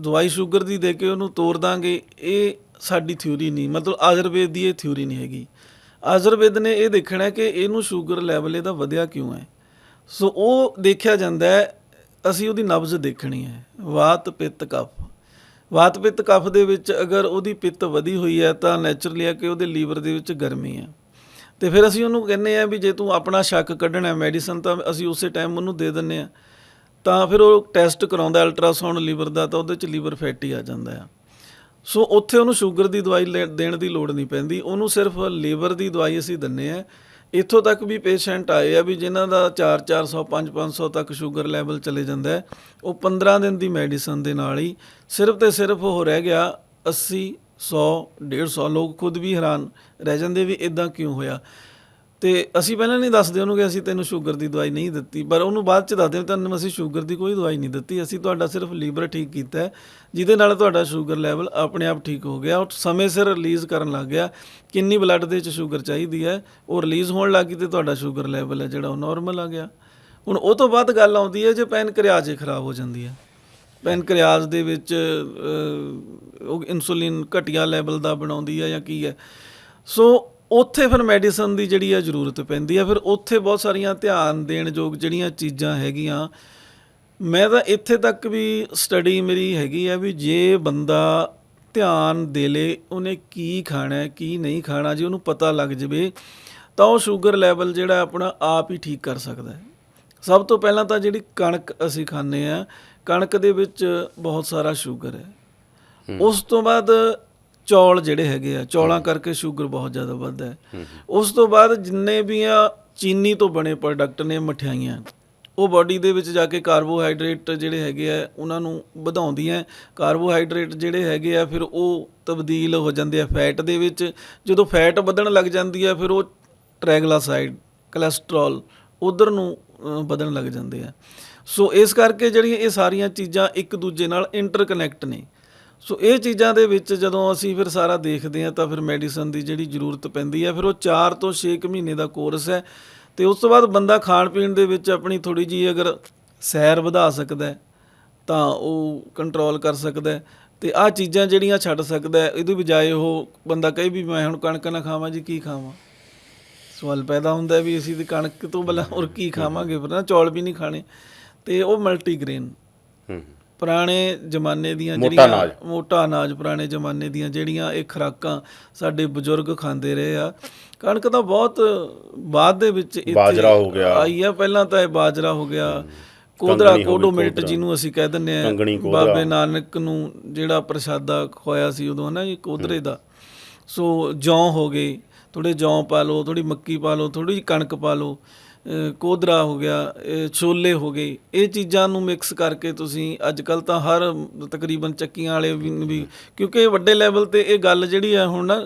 ਦਵਾਈ ਸ਼ੂਗਰ ਦੀ ਦੇ ਕੇ ਉਹਨੂੰ ਤੋੜ ਦਾਂਗੇ, ਇਹ ਸਾਡੀ ਥਿਊਰੀ ਨਹੀਂ, ਮਤਲਬ ਆਯੁਰਵੇਦ ਦੀ ਇਹ ਥਿਊਰੀ ਨਹੀਂ ਹੈਗੀ। ਆਯੁਰਵੇਦ ਨੇ ਇਹ ਦੇਖਣਾ ਕਿ ਇਹਨੂੰ ਸ਼ੂਗਰ ਲੈਵਲ ਇਹਦਾ ਵਧਿਆ ਕਿਉਂ ਹੈ। ਸੋ ਉਹ ਦੇਖਿਆ ਜਾਂਦਾ ਹੈ, ਅਸੀਂ ਉਹਦੀ ਨਬਜ਼ ਦੇਖਣੀ ਹੈ। ਵਾਤ ਪਿੱਤ ਕਫ। ਵਾਤ ਪਿੱਤ ਕਫ ਦੇ ਵਿੱਚ ਅਗਰ ਉਹਦੀ ਪਿੱਤ ਵਧੀ ਹੋਈ ਹੈ ਤਾਂ ਨੇਚਰਲੀ ਹੈ ਕਿ ਉਹਦੇ ਲੀਵਰ ਦੇ ਵਿੱਚ ਗਰਮੀ ਹੈ। ਤੇ ਫਿਰ ਅਸੀਂ ਉਹਨੂੰ ਕਹਿੰਦੇ ਆ ਵੀ ਜੇ ਤੂੰ ਆਪਣਾ ਸ਼ੱਕ ਕੱਢਣਾ ਹੈ ਮੈਡੀਸਨ ਤਾਂ ਅਸੀਂ ਉਸੇ ਟਾਈਮ ਉਹਨੂੰ ਦੇ ਦਿੰਨੇ ਆ ਤਾਂ ਫਿਰ ਉਹ ਟੈਸਟ ਕਰਾਉਂਦਾ ਅਲਟਰਾਸਾਊਂਡ ਲੀਵਰ ਦਾ ਤਾਂ ਉਹਦੇ ਚ ਲੀਵਰ ਫੈਟੀ ਆ ਜਾਂਦਾ ਆ ਸੋ ਉੱਥੇ ਉਹਨੂੰ ਸ਼ੂਗਰ ਦੀ ਦਵਾਈ ਲੈ- ਦੇਣ ਦੀ ਲੋੜ ਨਹੀਂ ਪੈਂਦੀ। ਉਹਨੂੰ ਸਿਰਫ ਲੀਵਰ ਦੀ ਦਵਾਈ ਅਸੀਂ ਦਿੰਨੇ ਆ ਇੱਥੋਂ ਤੱਕ ਵੀ ਪੇਸ਼ੈਂਟ ਆਏ ਆ ਵੀ ਜਿਨ੍ਹਾਂ ਦਾ 4-400 5-500 ਤੱਕ ਸ਼ੂਗਰ ਲੈਵਲ ਚਲੇ ਜਾਂਦਾ ਉਹ 15 ਦਿਨ ਦੀ ਮੈਡੀਸਨ ਦੇ ਨਾਲ ਹੀ ਸਿਰਫ ਤੇ ਸਿਰਫ ਉਹ ਰਹਿ ਗਿਆ 80 100 150 ਲੋਕ ਖੁਦ ਵੀ ਹੈਰਾਨ ਰਹਿ ਜਾਂਦੇ ਵੀ ਇਦਾਂ ਕਿਉਂ ਹੋਇਆ। ਤੇ ਅਸੀਂ ਪਹਿਲਾਂ ਨਹੀਂ ਦੱਸਦੇ ਉਹਨੂੰ ਕਿ ਅਸੀਂ ਤੈਨੂੰ ਸ਼ੂਗਰ ਦੀ ਦਵਾਈ ਨਹੀਂ ਦਿੱਤੀ ਪਰ ਉਹਨੂੰ ਬਾਅਦ ਚ ਦੱਸਦੇ ਵੀ ਤੁਹਾਨੂੰ ਅਸੀਂ ਸ਼ੂਗਰ ਦੀ ਕੋਈ ਦਵਾਈ ਨਹੀਂ ਦਿੱਤੀ ਅਸੀਂ ਤੁਹਾਡਾ ਸਿਰਫ ਲੀਵਰ ਠੀਕ ਕੀਤਾ ਹੈ ਜਿਹਦੇ ਨਾਲ ਤੁਹਾਡਾ ਸ਼ੂਗਰ ਲੈਵਲ ਆਪਣੇ ਆਪ ਠੀਕ ਹੋ ਗਿਆ ਔਰ ਸਮੇਂ ਸਿਰ ਰਿਲੀਜ਼ ਕਰਨ ਲੱਗ ਗਿਆ ਕਿੰਨੀ ਬਲੱਡ ਦੇ ਵਿੱਚ ਸ਼ੂਗਰ ਚਾਹੀਦੀ ਹੈ ਉਹ ਰਿਲੀਜ਼ ਹੋਣ ਲੱਗੀ ਤੇ ਤੁਹਾਡਾ ਸ਼ੂਗਰ ਲੈਵਲ ਹੈ ਜਿਹੜਾ ਉਹ ਨਾਰਮਲ ਆ ਗਿਆ। ਹੁਣ ਉਹ ਤੋਂ ਬਾਅਦ ਗੱਲ ਆਉਂਦੀ ਹੈ ਜੇ ਪੈਨਕ੍ਰੀਆਜ ਹੀ ਖਰਾਬ ਹੋ ਜਾਂਦੀ ਹੈ। ਪੈਨਕ੍ਰੀਆਜ ਦੇ ਵਿੱਚ ਅਹ, ਉਹ ਇਨਸੂਲਿਨ ਘਟੀਆ ਲੈਵਲ ਦਾ ਬਣਾਉਂਦੀ ਹੈ ਜਾਂ ਕੀ ਹੈ। ਸੋ ਉੱਥੇ ਫਿਰ ਮੈਡੀਸਨ ਦੀ ਜਿਹੜੀ ਆ ਜ਼ਰੂਰਤ ਪੈਂਦੀ ਆ ਫਿਰ ਉੱਥੇ ਬਹੁਤ ਸਾਰੀਆਂ ਧਿਆਨ ਦੇਣ ਯੋਗ ਜਿਹੜੀਆਂ ਚੀਜ਼ਾਂ ਹੈਗੀਆਂ। ਮੈਂ ਤਾਂ ਇੱਥੇ ਤੱਕ ਵੀ ਸਟੱਡੀ ਮੇਰੀ ਹੈਗੀ ਆ ਵੀ ਜੇ ਬੰਦਾ ਧਿਆਨ ਦੇ ਲੇ ਉਹਨੇ ਕੀ ਖਾਣਾ ਹੈ ਕੀ ਨਹੀਂ ਖਾਣਾ ਜੇ ਉਹਨੂੰ ਪਤਾ ਲੱਗ ਜਵੇ ਤਾਂ ਉਹ ਸ਼ੂਗਰ ਲੈਵਲ ਜਿਹੜਾ ਆਪਣਾ ਆਪ ਹੀ ਠੀਕ ਕਰ ਸਕਦਾ ਹੈ। ਸਭ ਤੋਂ ਪਹਿਲਾਂ ਤਾਂ ਜਿਹੜੀ ਕਣਕ ਅਸੀਂ ਖਾਂਦੇ ਆ ਕਣਕ ਦੇ ਵਿੱਚ ਬਹੁਤ ਸਾਰਾ ਸ਼ੂਗਰ ਹੈ। ਉਸ ਤੋਂ ਬਾਅਦ ਚੌਲ ਜਿਹੜੇ ਹੈਗੇ ਆ ਚੌਲਾਂ ਕਰਕੇ ਸ਼ੂਗਰ ਬਹੁਤ ਜ਼ਿਆਦਾ ਵੱਧਦਾ ਹੈ। ਉਸ ਤੋਂ ਬਾਅਦ ਜਿੰਨੇ ਵੀ ਆ ਚੀਨੀ ਤੋਂ ਬਣੇ ਪ੍ਰੋਡਕਟ ਨੇ ਮਠਿਆਈਆਂ ਉਹ ਬਾਡੀ ਦੇ ਵਿੱਚ ਜਾ ਕੇ ਕਾਰਬੋਹਾਈਡਰੇਟ ਜਿਹੜੇ ਹੈਗੇ ਆ ਉਹਨਾਂ ਨੂੰ ਵਧਾਉਂਦੀਆਂ ਕਾਰਬੋਹਾਈਡਰੇਟ ਜਿਹੜੇ ਹੈਗੇ ਆ ਫਿਰ ਉਹ ਤਬਦੀਲ ਹੋ ਜਾਂਦੇ ਆ ਫੈਟ ਦੇ ਵਿੱਚ। ਜਦੋਂ ਫੈਟ ਵਧਣ ਲੱਗ ਜਾਂਦੀ ਆ ਫਿਰ ਉਹ ਟ੍ਰੈਗਲਾਸਾਈਡ ਕੋਲੇਸਟ੍ਰੋਲ ਉਧਰ ਨੂੰ ਵਧਣ ਲੱਗ ਜਾਂਦੇ ਆ। ਸੋ ਇਸ ਕਰਕੇ ਜਿਹੜੀਆਂ ਇਹ ਸਾਰੀਆਂ ਚੀਜ਼ਾਂ ਇੱਕ ਦੂਜੇ ਨਾਲ ਇੰਟਰਕਨੈਕਟ ਨੇ। ਸੋ ਇਹ ਚੀਜ਼ਾਂ ਦੇ ਵਿੱਚ ਜਦੋਂ ਅਸੀਂ ਫਿਰ ਸਾਰਾ ਦੇਖਦੇ ਹਾਂ ਤਾਂ ਫਿਰ ਮੈਡੀਸਨ ਦੀ ਜਿਹੜੀ ਜ਼ਰੂਰਤ ਪੈਂਦੀ ਹੈ, ਫਿਰ ਉਹ 4 ਤੋਂ 6 ਮਹੀਨੇ ਦਾ ਕੋਰਸ ਹੈ ਤੇ ਉਸ ਤੋਂ ਬਾਅਦ ਬੰਦਾ ਖਾਣ ਪੀਣ ਦੇ ਵਿੱਚ ਆਪਣੀ ਥੋੜੀ ਜੀ ਅਗਰ ਸੈਰ ਵਧਾ ਸਕਦਾ ਤਾਂ ਉਹ ਕੰਟਰੋਲ ਕਰ ਸਕਦਾ ਹੈ ਤੇ ਆਹ ਚੀਜ਼ਾਂ ਜਿਹੜੀਆਂ ਛੱਡ ਸਕਦਾ ਹੈ, ਇਹਦੇ ਬਜਾਏ ਉਹ ਬੰਦਾ ਕਹੇ ਵੀ ਮੈਂ ਹੁਣ ਕਣਕ ਨਾ ਖਾਵਾਂ ਜੀ, ਕੀ ਖਾਵਾਂ? ਸਵਾਲ ਪੈਦਾ ਹੁੰਦਾ ਵੀ ਅਸੀਂ ਤੇ ਕਣਕ ਤੋਂ ਬਲਾ ਹੋਰ ਕੀ ਖਾਵਾਂਗੇ ਫਿਰ ਨਾ ਚੌਲ ਵੀ ਨਹੀਂ ਖਾਣੇ ਤੇ ਉਹ ਮਲਟੀਗ੍ਰੇਨ ਹੂੰ। ਪੁਰਾਣੇ ਜ਼ਮਾਨੇ ਦੀਆਂ ਮੋਟਾ ਜਿਹੜੀਆਂ ਅਨਾਜ। ਮੋਟਾ ਅਨਾਜ ਪੁਰਾਣੇ ਜ਼ਮਾਨੇ ਦੀਆਂ ਜਿਹੜੀਆਂ ਇਹ ਖੁਰਾਕਾਂ ਸਾਡੇ ਬਜ਼ੁਰਗ ਖਾਂਦੇ ਰਹੇ ਆ ਕਣਕ ਤਾਂ ਬਹੁਤ ਬਾਅਦ ਦੇ ਵਿੱਚ ਇੱਥੇ ਬਾਜਰਾ ਹੋ ਗਿਆ। ਆਈ ਆ ਪਹਿਲਾਂ ਤਾਂ ਇਹ ਬਾਜਰਾ ਹੋ ਗਿਆ ਕੋਦਰਾ ਕੰਗਣੀ ਹੋ ਗਈ, ਕੋਡੋ ਮਿਲਟ ਕੋਦਰਾ। ਜਿਹਨੂੰ ਅਸੀਂ ਕਹਿ ਦਿੰਦੇ ਆ ਕੰਗਣੀ, ਕੋਦਰਾ। ਬਾਬੇ ਨਾਨਕ ਨੂੰ ਜਿਹੜਾ ਪ੍ਰਸ਼ਾਦਾ ਖਵਾਇਆ ਸੀ ਉਦੋਂ ਨਾ ਜੀ ਕੋਦਰੇ ਦਾ ਸੋ ਜੌਂ ਹੋ ਗਏ ਥੋੜੇ ਜੌਂ ਪਾ ਲਓ ਥੋੜੀ ਮੱਕੀ ਪਾ ਲਓ ਥੋੜੀ ਜਿਹੀ ਕਣਕ ਪਾ ਲਓ ਕੋਦਰਾ ਹੋ ਗਿਆ ਛੋਲੇ ਹੋ ਗਏ ਇਹ ਚੀਜ਼ਾਂ ਨੂੰ ਮਿਕਸ ਕਰਕੇ ਤੁਸੀਂ ਅੱਜ ਕੱਲ ਤਾਂ ਹਰ ਤਕਰੀਬਨ ਚੱਕੀਆਂ ਵਾਲੇ ਵੀ ਕਿਉਂਕਿ ਵੱਡੇ ਲੈਵਲ ਤੇ ਇਹ ਗੱਲ ਜਿਹੜੀ ਹੈ ਹੁਣ ਨਾ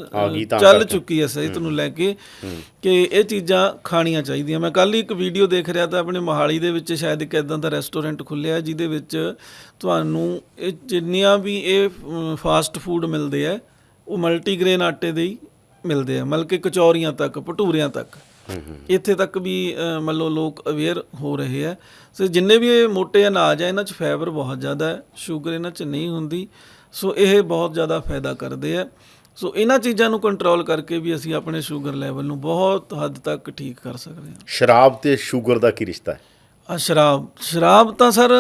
ਚੱਲ। ਚੁੱਕੀ ਹੈ ਸਿਹਤ ਨੂੰ ਲੈ ਕੇ ਕਿ ਇਹ ਚੀਜ਼ਾਂ ਖਾਣੀਆਂ ਚਾਹੀਦੀਆਂ। ਮੈਂ ਕੱਲ ਹੀ ਇੱਕ ਵੀਡੀਓ ਦੇਖ ਰਿਹਾ ਤਾਂ ਆਪਣੇ ਮੋਹਾਲੀ ਦੇ ਵਿੱਚ ਸ਼ਾਇਦ ਇੱਕ ਇਦਾਂ ਦਾ ਰੈਸਟੋਰੈਂਟ ਖੁੱਲਿਆ ਜਿਹਦੇ ਵਿੱਚ ਤੁਹਾਨੂੰ ਇਹ ਜਿੰਨੀਆਂ ਵੀ ਇਹ ਫਾਸਟ ਫੂਡ ਮਿਲਦੇ ਆ ਉਹ ਮਲਟੀਗ੍ਰੇਨ ਆਟੇ ਦੇ ਹੀ ਮਿਲਦੇ ਆ ਮਤਲਬ ਕਿ ਕਚੌਰੀਆਂ ਤੱਕ ਭਟੂਰਿਆਂ ਤੱਕ। ਇੱਥੇ ਤੱਕ ਵੀ ਮੰਨ ਲਓ ਲੋਕ ਅਵੇਅਰ ਹੋ ਰਹੇ ਆ। ਸੋ ਜਿੰਨੇ ਵੀ ਇਹ ਮੋٹے ਅਨਾਜ ਆ ਇਹਨਾਂ 'ਚ ਫਾਈਬਰ ਬਹੁਤ ਜ਼ਿਆਦਾ ਹੈ ਸ਼ੂਗਰ ਇਹਨਾਂ 'ਚ ਨਹੀਂ ਹੁੰਦੀ। ਸੋ ਇਹ ਬਹੁਤ ਜ਼ਿਆਦਾ ਫਾਇਦਾ ਕਰਦੇ ਆ। ਸੋ ਇਹਨਾਂ ਚੀਜ਼ਾਂ ਨੂੰ ਕੰਟਰੋਲ ਕਰਕੇ ਵੀ ਅਸੀਂ ਆਪਣੇ ਸ਼ੂਗਰ ਲੈਵਲ ਨੂੰ ਬਹੁਤ ਹੱਦ ਤੱਕ ਠੀਕ ਕਰ ਸਕਦੇ ਹਾਂ। ਸ਼ਰਾਬ ਤੇ ਸ਼ੂਗਰ ਦਾ ਕੀ ਰਿਸ਼ਤਾ ਹੈ? ਆ ਸ਼ਰਾਬ ਸ਼ਰਾਬ ਤਾਂ ਸਰ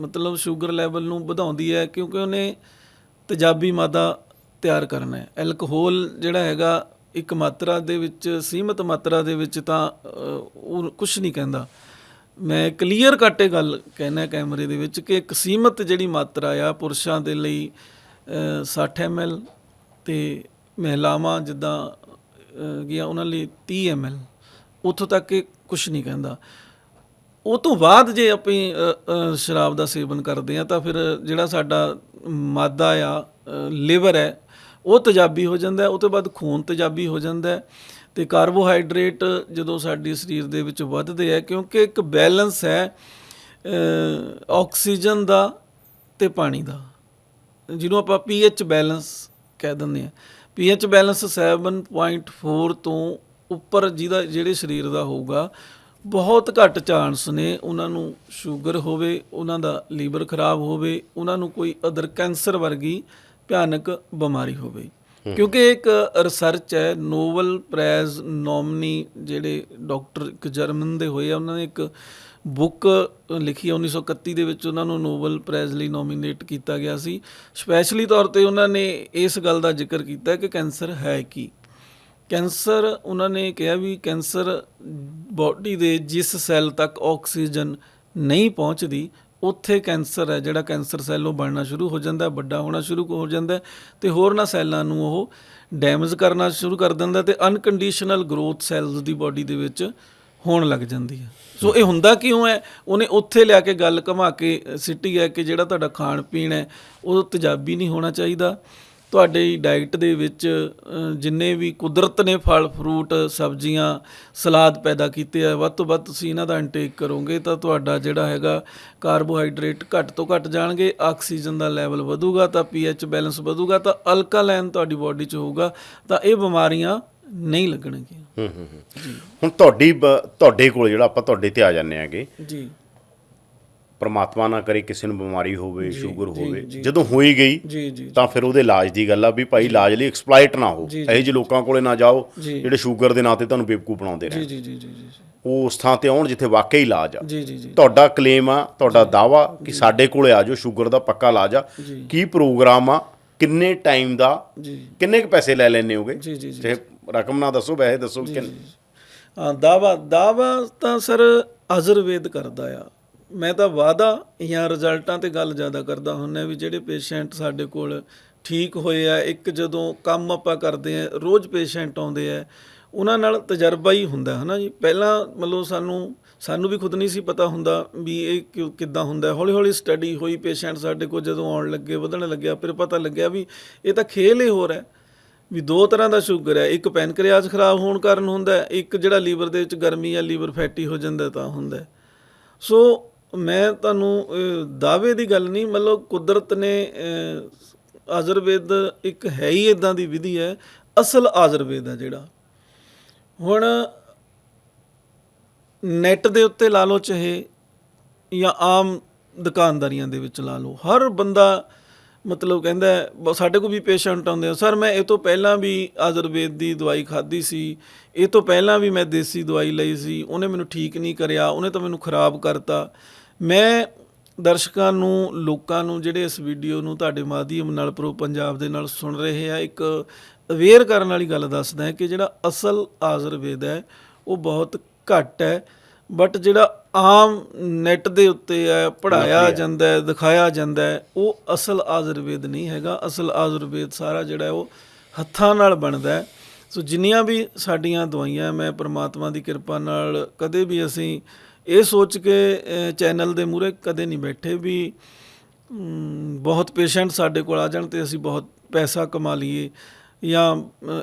ਮਤਲਬ ਸ਼ੂਗਰ ਲੈਵਲ ਨੂੰ ਵਧਾਉਂਦੀ ਹੈ ਕਿਉਂਕਿ ਉਹਨੇ ਤੇਜ਼ਾਬੀ ਮਾਦਾ ਤਿਆਰ ਕਰਨਾ ਹੈ। ਐਲਕੋਹਲ ਜਿਹੜਾ ਹੈਗਾ ਇੱਕ ਮਾਤਰਾ ਦੇ ਵਿੱਚ ਸੀਮਤ ਮਾਤਰਾ ਦੇ ਵਿੱਚ ਤਾਂ ਉਹ ਕੁਝ ਨਹੀਂ ਕਹਿੰਦਾ। ਮੈਂ ਕਲੀਅਰ ਕੱਟ ਇਹ ਗੱਲ ਕਹਿਣਾ ਕੈਮਰੇ ਦੇ ਵਿੱਚ ਕਿ ਇੱਕ ਸੀਮਤ ਜਿਹੜੀ ਮਾਤਰਾ ਆ ਪੁਰਸ਼ਾਂ ਦੇ ਲਈ ਅ, 60 ml ਤੇ ਮਹਿਲਾਵਾਂ ਜਿੱਦਾਂ ਅ, ਗਿਆ ਉਹਨਾਂ ਲਈ 30 ml ਉੱਥੋਂ ਤੱਕ ਇਹ ਕੁਝ ਨਹੀਂ ਕਹਿੰਦਾ। ਉਹ ਤੋਂ ਬਾਅਦ ਜੇ ਆਪਾਂ ਸ਼ਰਾਬ ਦਾ ਸੇਵਨ ਕਰਦੇ ਆ ਤਾਂ ਫਿਰ ਜਿਹੜਾ ਸਾਡਾ ਮਾਦਾ ਆ ਲਿਵਰ ਹੈ ਉਹ ਤੇਜ਼ਾਬੀ ਹੋ ਜਾਂਦਾ ਉਹ ਤੋਂ ਬਾਅਦ ਖੂਨ ਤੇਜ਼ਾਬੀ ਹੋ ਜਾਂਦਾ ਹੈ ਤੇ ਕਾਰਬੋਹਾਈਡਰੇਟ ਜਦੋਂ ਸਾਡੇ ਸਰੀਰ ਦੇ ਵਿੱਚ ਵੱਧਦੇ ਆ ਕਿਉਂਕਿ ਇੱਕ ਬੈਲੈਂਸ ਹੈ ਅਹ, ਆਕਸੀਜਨ ਦਾ ਤੇ ਪਾਣੀ ਦਾ। ਜਿਹਨੂੰ ਆਪਾਂ ਪੀਐਚ ਬੈਲੈਂਸ ਕਹਿ ਦਿੰਦੇ ਆ। ਪੀਐਚ ਬੈਲੈਂਸ 7.4 ਤੋਂ ਉੱਪਰ ਜਿਹਦਾ ਜਿਹੜੇ ਸਰੀਰ ਦਾ ਹੋਊਗਾ ਬਹੁਤ ਘੱਟ ਚਾਂਸ ਨੇ ਉਹਨਾਂ ਨੂੰ ਸ਼ੂਗਰ ਹੋਵੇ ਉਹਨਾਂ ਦਾ ਲੀਵਰ ਖਰਾਬ ਹੋਵੇ ਉਹਨਾਂ ਨੂੰ ਕੋਈ ਅਦਰ ਕੈਂਸਰ ਵਰਗੀ ਭਿਆਨਕ ਬਿਮਾਰੀ ਹੋਵੇ। ਕਿਉਂਕਿ ਇੱਕ ਰਿਸਰਚ ਹੈ ਨੋਬਲ ਪ੍ਰਾਈਜ਼ ਨੋਮਨੀ ਜਿਹੜੇ ਡਾਕਟਰ ਇੱਕ ਜਰਮਨ ਦੇ ਹੋਏ ਆ ਉਹਨਾਂ ਨੇ ਇੱਕ ਬੁੱਕ ਲਿਖੀ ਹੈ 1931 ਦੇ ਵਿੱਚ ਉਹਨਾਂ ਨੂੰ ਨੋਬਲ ਪ੍ਰਾਈਜ਼ ਲਈ ਨੋਮੀਨੇਟ ਕੀਤਾ ਗਿਆ ਸੀ। ਸਪੈਸ਼ਲੀ ਤੌਰ ਤੇ ਉਹਨਾਂ ਨੇ ਇਸ ਗੱਲ ਦਾ ਜ਼ਿਕਰ ਕੀਤਾ ਕਿ ਕੈਂਸਰ ਹੈ ਕੀ। ਕੈਂਸਰ ਉਹਨਾਂ ਨੇ ਕਿਹਾ ਵੀ ਕੈਂਸਰ ਬਾਡੀ ਦੇ ਜਿਸ ਸੈੱਲ ਤੱਕ ਆਕਸੀਜਨ ਨਹੀਂ ਪਹੁੰਚਦੀ ਉੱਥੇ ਕੈਂਸਰ ਹੈ, ਜਿਹੜਾ ਕੈਂਸਰ ਸੈੱਲ ਉਹ ਬਣਨਾ ਸ਼ੁਰੂ ਹੋ ਜਾਂਦਾ ਵੱਡਾ ਹੋਣਾ ਸ਼ੁਰੂ ਹੋ ਜਾਂਦਾ ਹੈ ਤੇ ਹੋਰਨਾਂ ਸੈੱਲਾਂ ਨੂੰ ਉਹ ਡੈਮੇਜ ਕਰਨਾ ਸ਼ੁਰੂ ਕਰ ਦਿੰਦਾ ਤੇ ਅਨਕੰਡੀਸ਼ਨਲ ਗਰੋਥ ਸੈੱਲਸ ਦੀ ਬਾਡੀ ਦੇ ਵਿੱਚ ਹੋਣ ਲੱਗ ਜਾਂਦੀ ਹੈ। ਸੋ ਇਹ ਹੁੰਦਾ ਕਿਉਂ ਹੈ? ਉਹਨੇ ਉੱਥੇ ਲਿਆ ਕੇ ਗੱਲ ਘੁਮਾ ਕੇ ਸਿੱਟੀ ਹੈ ਕਿ ਜਿਹੜਾ ਤੁਹਾਡਾ ਖਾਣ ਪੀਣ ਹੈ, ਉਹ ਤਜਾਬੀ ਨਹੀਂ ਹੋਣਾ ਚਾਹੀਦਾ। ਤੁਹਾਡੀ ਡਾਈਟ ਦੇ ਵਿੱਚ ਜਿੰਨੇ ਵੀ ਕੁਦਰਤ ਨੇ ਫਲ ਫਰੂਟ ਸਬਜ਼ੀਆਂ ਸਲਾਦ ਪੈਦਾ ਕੀਤੇ ਆ ਵੱਧ ਤੋਂ ਵੱਧ ਤੁਸੀਂ ਇਹਨਾਂ ਦਾ ਇਨਟੇਕ ਕਰੋਗੇ ਤਾਂ ਤੁਹਾਡਾ ਜਿਹੜਾ ਹੈਗਾ ਕਾਰਬੋਹਾਈਡਰੇਟ ਘੱਟ ਤੋਂ ਘੱਟ ਜਾਣਗੇ ਆਕਸੀਜਨ ਦਾ ਲੈਵਲ ਵਧੂਗਾ ਤਾਂ ਪੀਐਚ ਬੈਲੈਂਸ ਵਧੂਗਾ ਤਾਂ ਅਲਕਾਲਾਈਨ ਤੁਹਾਡੀ ਬਾਡੀ 'ਚ ਹੋਊਗਾ ਤਾਂ ਇਹ ਬਿਮਾਰੀਆਂ ਨਹੀਂ ਲੱਗਣਗੀਆਂ ਹੂੰ ਹੂੰ ਹੂੰ। ਹੁਣ ਤੁਹਾਡੀ ਤੁਹਾਡੇ ਕੋਲ ਜਿਹੜਾ ਆਪਾਂ ਤੁਹਾਡੇ ਤੇ ਆ ਜਾਂਦੇ ਆਂਗੇ ਜੀ ਪ੍ਰਮਾਤਮਾ ਨਾ ਕਰੇ ਕਿਸੇ ਨੂੰ ਬਿਮਾਰੀ ਹੋਵੇ ਸ਼ੂਗਰ ਹੋਵੇ। ਜਦੋਂ ਹੋਈ ਗਈ ਤਾਂ ਫਿਰ ਉਹਦੇ ਇਲਾਜ ਦੀ ਗੱਲ ਆ ਵੀ ਭਾਈ ਇਲਾਜ ਲਈ ਐਕਸਪਲਾਈਟ ਨਾ ਹੋ। ਇਹੋ ਜਿਹੇ ਲੋਕਾਂ ਕੋਲੇ ਨਾ ਜਾਓ। ਜਿਹੜੇ ਸ਼ੂਗਰ ਦੇ ਨਾਂ ਤੇ ਤੁਹਾਨੂੰ ਬੇਵਕੂਫ ਬਣਾਉਂਦੇ ਰਹਿਣ। ਜੀ ਜੀ ਜੀ ਜੀ ਉਹ ਉਸ ਥਾਂ ਤੇ ਆਉਣ ਜਿੱਥੇ ਵਾਕਈ ਇਲਾਜ ਆ। ਤੁਹਾਡਾ ਕਲੇਮ ਆ ਤੁਹਾਡਾ ਦਾਵਾ ਕਿ ਸਾਡੇ ਕੋਲੇ ਆ ਜਾਓ ਸ਼ੂਗਰ ਦਾ ਪੱਕਾ ਇਲਾਜ ਆ। ਕੀ ਪ੍ਰੋਗਰਾਮ ਆ ਕਿੰਨੇ ਟਾਈਮ ਦਾ ਕਿੰਨੇ ਕੁ ਪੈਸੇ ਲੈ ਲੈਣੇ ਹੋਗੇ? ਤੇ ਰਕਮ ਨਾ ਦੱਸੋ ਵੈਸੇ ਦੱਸੋ ਕਿ ਦਾਵਾ ਦਾਵਾ ਤਾਂ ਸਰ ਅਜ਼ਰਵੇਦ ਕਰਦਾ ਆ। ਮੈਂ ਤਾਂ ਵਾਦਾ ਜਾਂ ਰਿਜ਼ਲਟਾਂ ਤੇ ਗੱਲ ਜ਼ਿਆਦਾ ਕਰਦਾ ਹੁੰਦਾ ਵੀ ਜਿਹੜੇ ਪੇਸ਼ੈਂਟ ਸਾਡੇ ਕੋਲ ਠੀਕ ਹੋਏ ਆ, ਇੱਕ ਜਦੋਂ ਕੰਮ ਆਪਾਂ ਕਰਦੇ ਆ, ਰੋਜ਼ ਪੇਸ਼ੈਂਟ ਆਉਂਦੇ ਆ, ਉਹਨਾਂ ਨਾਲ ਤਜਰਬਾ ਹੀ ਹੁੰਦਾ ਹੈ ਨਾ ਜੀ? ਪਹਿਲਾਂ ਮਤਲਬ ਸਾਨੂੰ ਸਾਨੂੰ ਵੀ ਖੁਦ ਨਹੀਂ ਸੀ ਪਤਾ ਹੁੰਦਾ ਵੀ ਇਹ ਕਿਉਂ- ਕਿੱਦਾਂ ਹੁੰਦਾ। ਹੌਲੀ ਹੌਲੀ ਸਟੱਡੀ ਹੋਈ, ਪੇਸ਼ੈਂਟ ਸਾਡੇ ਕੋਲ ਜਦੋਂ ਆਉਣ ਲੱਗੇ, ਵਧਣ ਲੱਗਿਆ, ਫਿਰ ਪਤਾ ਲੱਗਿਆ ਵੀ ਇਹ ਤਾਂ ਖੇਲ ਹੀ ਹੋ। ਰਿਹਾ ਵੀ ਦੋ ਤਰ੍ਹਾਂ ਦਾ ਸ਼ੂਗਰ ਹੈ, ਇੱਕ ਪੈਨਕ੍ਰੀਆਸ ਖਰਾਬ ਹੋਣ ਕਾਰਨ ਹੁੰਦਾ, ਇੱਕ ਜਿਹੜਾ ਲੀਵਰ ਦੇ ਵਿੱਚ ਗਰਮੀ ਜਾਂ ਲੀਵਰ ਫੈਟੀ ਹੋ ਜਾਂਦਾ ਤਾਂ ਹੁੰਦਾ। ਸੋ ਮੈਂ ਤੁਹਾਨੂੰ ਦਾਅਵੇ ਦੀ ਗੱਲ ਨਹੀਂ, ਮਤਲਬ ਕੁਦਰਤ ਨੇ ਆਯੁਰਵੇਦ ਇੱਕ ਹੈ ਹੀ ਇਦਾਂ ਦੀ ਵਿਧੀ ਹੈ, ਅਸਲ ਆਯੁਰਵੇਦ ਹੈ ਜਿਹੜਾ। ਹੁਣ ਨੈਟ ਦੇ ਉੱਤੇ ਲਾ ਲਓ ਚਾਹੇ, ਜਾਂ ਆਮ ਦੁਕਾਨਦਾਰੀਆਂ ਦੇ ਵਿੱਚ ਲਾ ਲਓ, ਹਰ ਬੰਦਾ ਮਤਲਬ ਕਹਿੰਦਾ ਬ- ਸਾਡੇ ਕੋਲ ਵੀ ਪੇਸ਼ੈਂਟ ਆਉਂਦੇ ਆ, ਸਰ, ਮੈਂ ਇਹ ਤੋਂ ਪਹਿਲਾਂ ਵੀ ਆਯੁਰਵੇਦ ਦੀ ਦਵਾਈ ਖਾਧੀ ਸੀ, ਇਹ ਤੋਂ ਪਹਿਲਾਂ ਵੀ ਮੈਂ ਦੇਸੀ ਦਵਾਈ ਲਈ ਸੀ, ਉਹਨੇ ਮੈਨੂੰ ਠੀਕ ਨਹੀਂ ਕਰਿਆ, ਉਹਨੇ ਤਾਂ ਮੈਨੂੰ ਖਰਾਬ ਕਰਤਾ। ਮੈਂ ਦਰਸ਼ਕਾਂ ਨੂੰ ਲੋਕਾਂ ਨੂੰ ਜਿਹੜੇ ਇਸ ਵੀਡੀਓ ਨੂੰ ਤੁਹਾਡੇ ਮਾਧਿਅਮ ਨਾਲ ਪ੍ਰੋ ਪੰਜਾਬ ਦੇ ਨਾਲ ਸੁਣ ਰਹੇ ਆ ਇੱਕ ਅਵੇਅਰ ਕਰਨ ਵਾਲੀ ਗੱਲ ਦੱਸਦਾ ਕਿ ਜਿਹੜਾ ਅਸਲ ਆਯੁਰਵੇਦ ਹੈ ਉਹ ਬਹੁਤ ਘੱਟ ਹੈ ਬਟ ਜਿਹੜਾ ਆਮ ਨੈਟ ਦੇ ਉੱਤੇ ਹੈ ਪੜਾਇਆ ਜਾਂਦਾ ਹੈ ਦਿਖਾਇਆ ਜਾਂਦਾ ਹੈ ਉਹ ਅਸਲ ਆਯੁਰਵੇਦ ਨਹੀਂ ਹੈਗਾ। ਅਸਲ ਆਯੁਰਵੇਦ ਸਾਰਾ ਜਿਹੜਾ ਉਹ ਹੱਥਾਂ ਨਾਲ ਬਣਦਾ ਹੈ। ਸੋ ਜਿੰਨੀਆਂ ਵੀ ਸਾਡੀਆਂ ਦਵਾਈਆਂ ਮੈਂ ਪ੍ਰਮਾਤਮਾ ਦੀ ਕਿਰਪਾ ਨਾਲ ਕਦੇ ਵੀ ਅਸੀਂ ਇਹ ਸੋਚ ਕੇ ਚੈਨਲ ਦੇ ਮੂਹਰੇ ਕਦੇ ਨਹੀਂ ਬੈਠੇ ਵੀ ਬਹੁਤ ਪੇਸ਼ੈਂਟ ਸਾਡੇ ਕੋਲ ਆ ਜਾਣ ਤੇ ਅਸੀਂ ਬਹੁਤ ਪੈਸਾ ਕਮਾ ਲਈਏ ਜਾਂ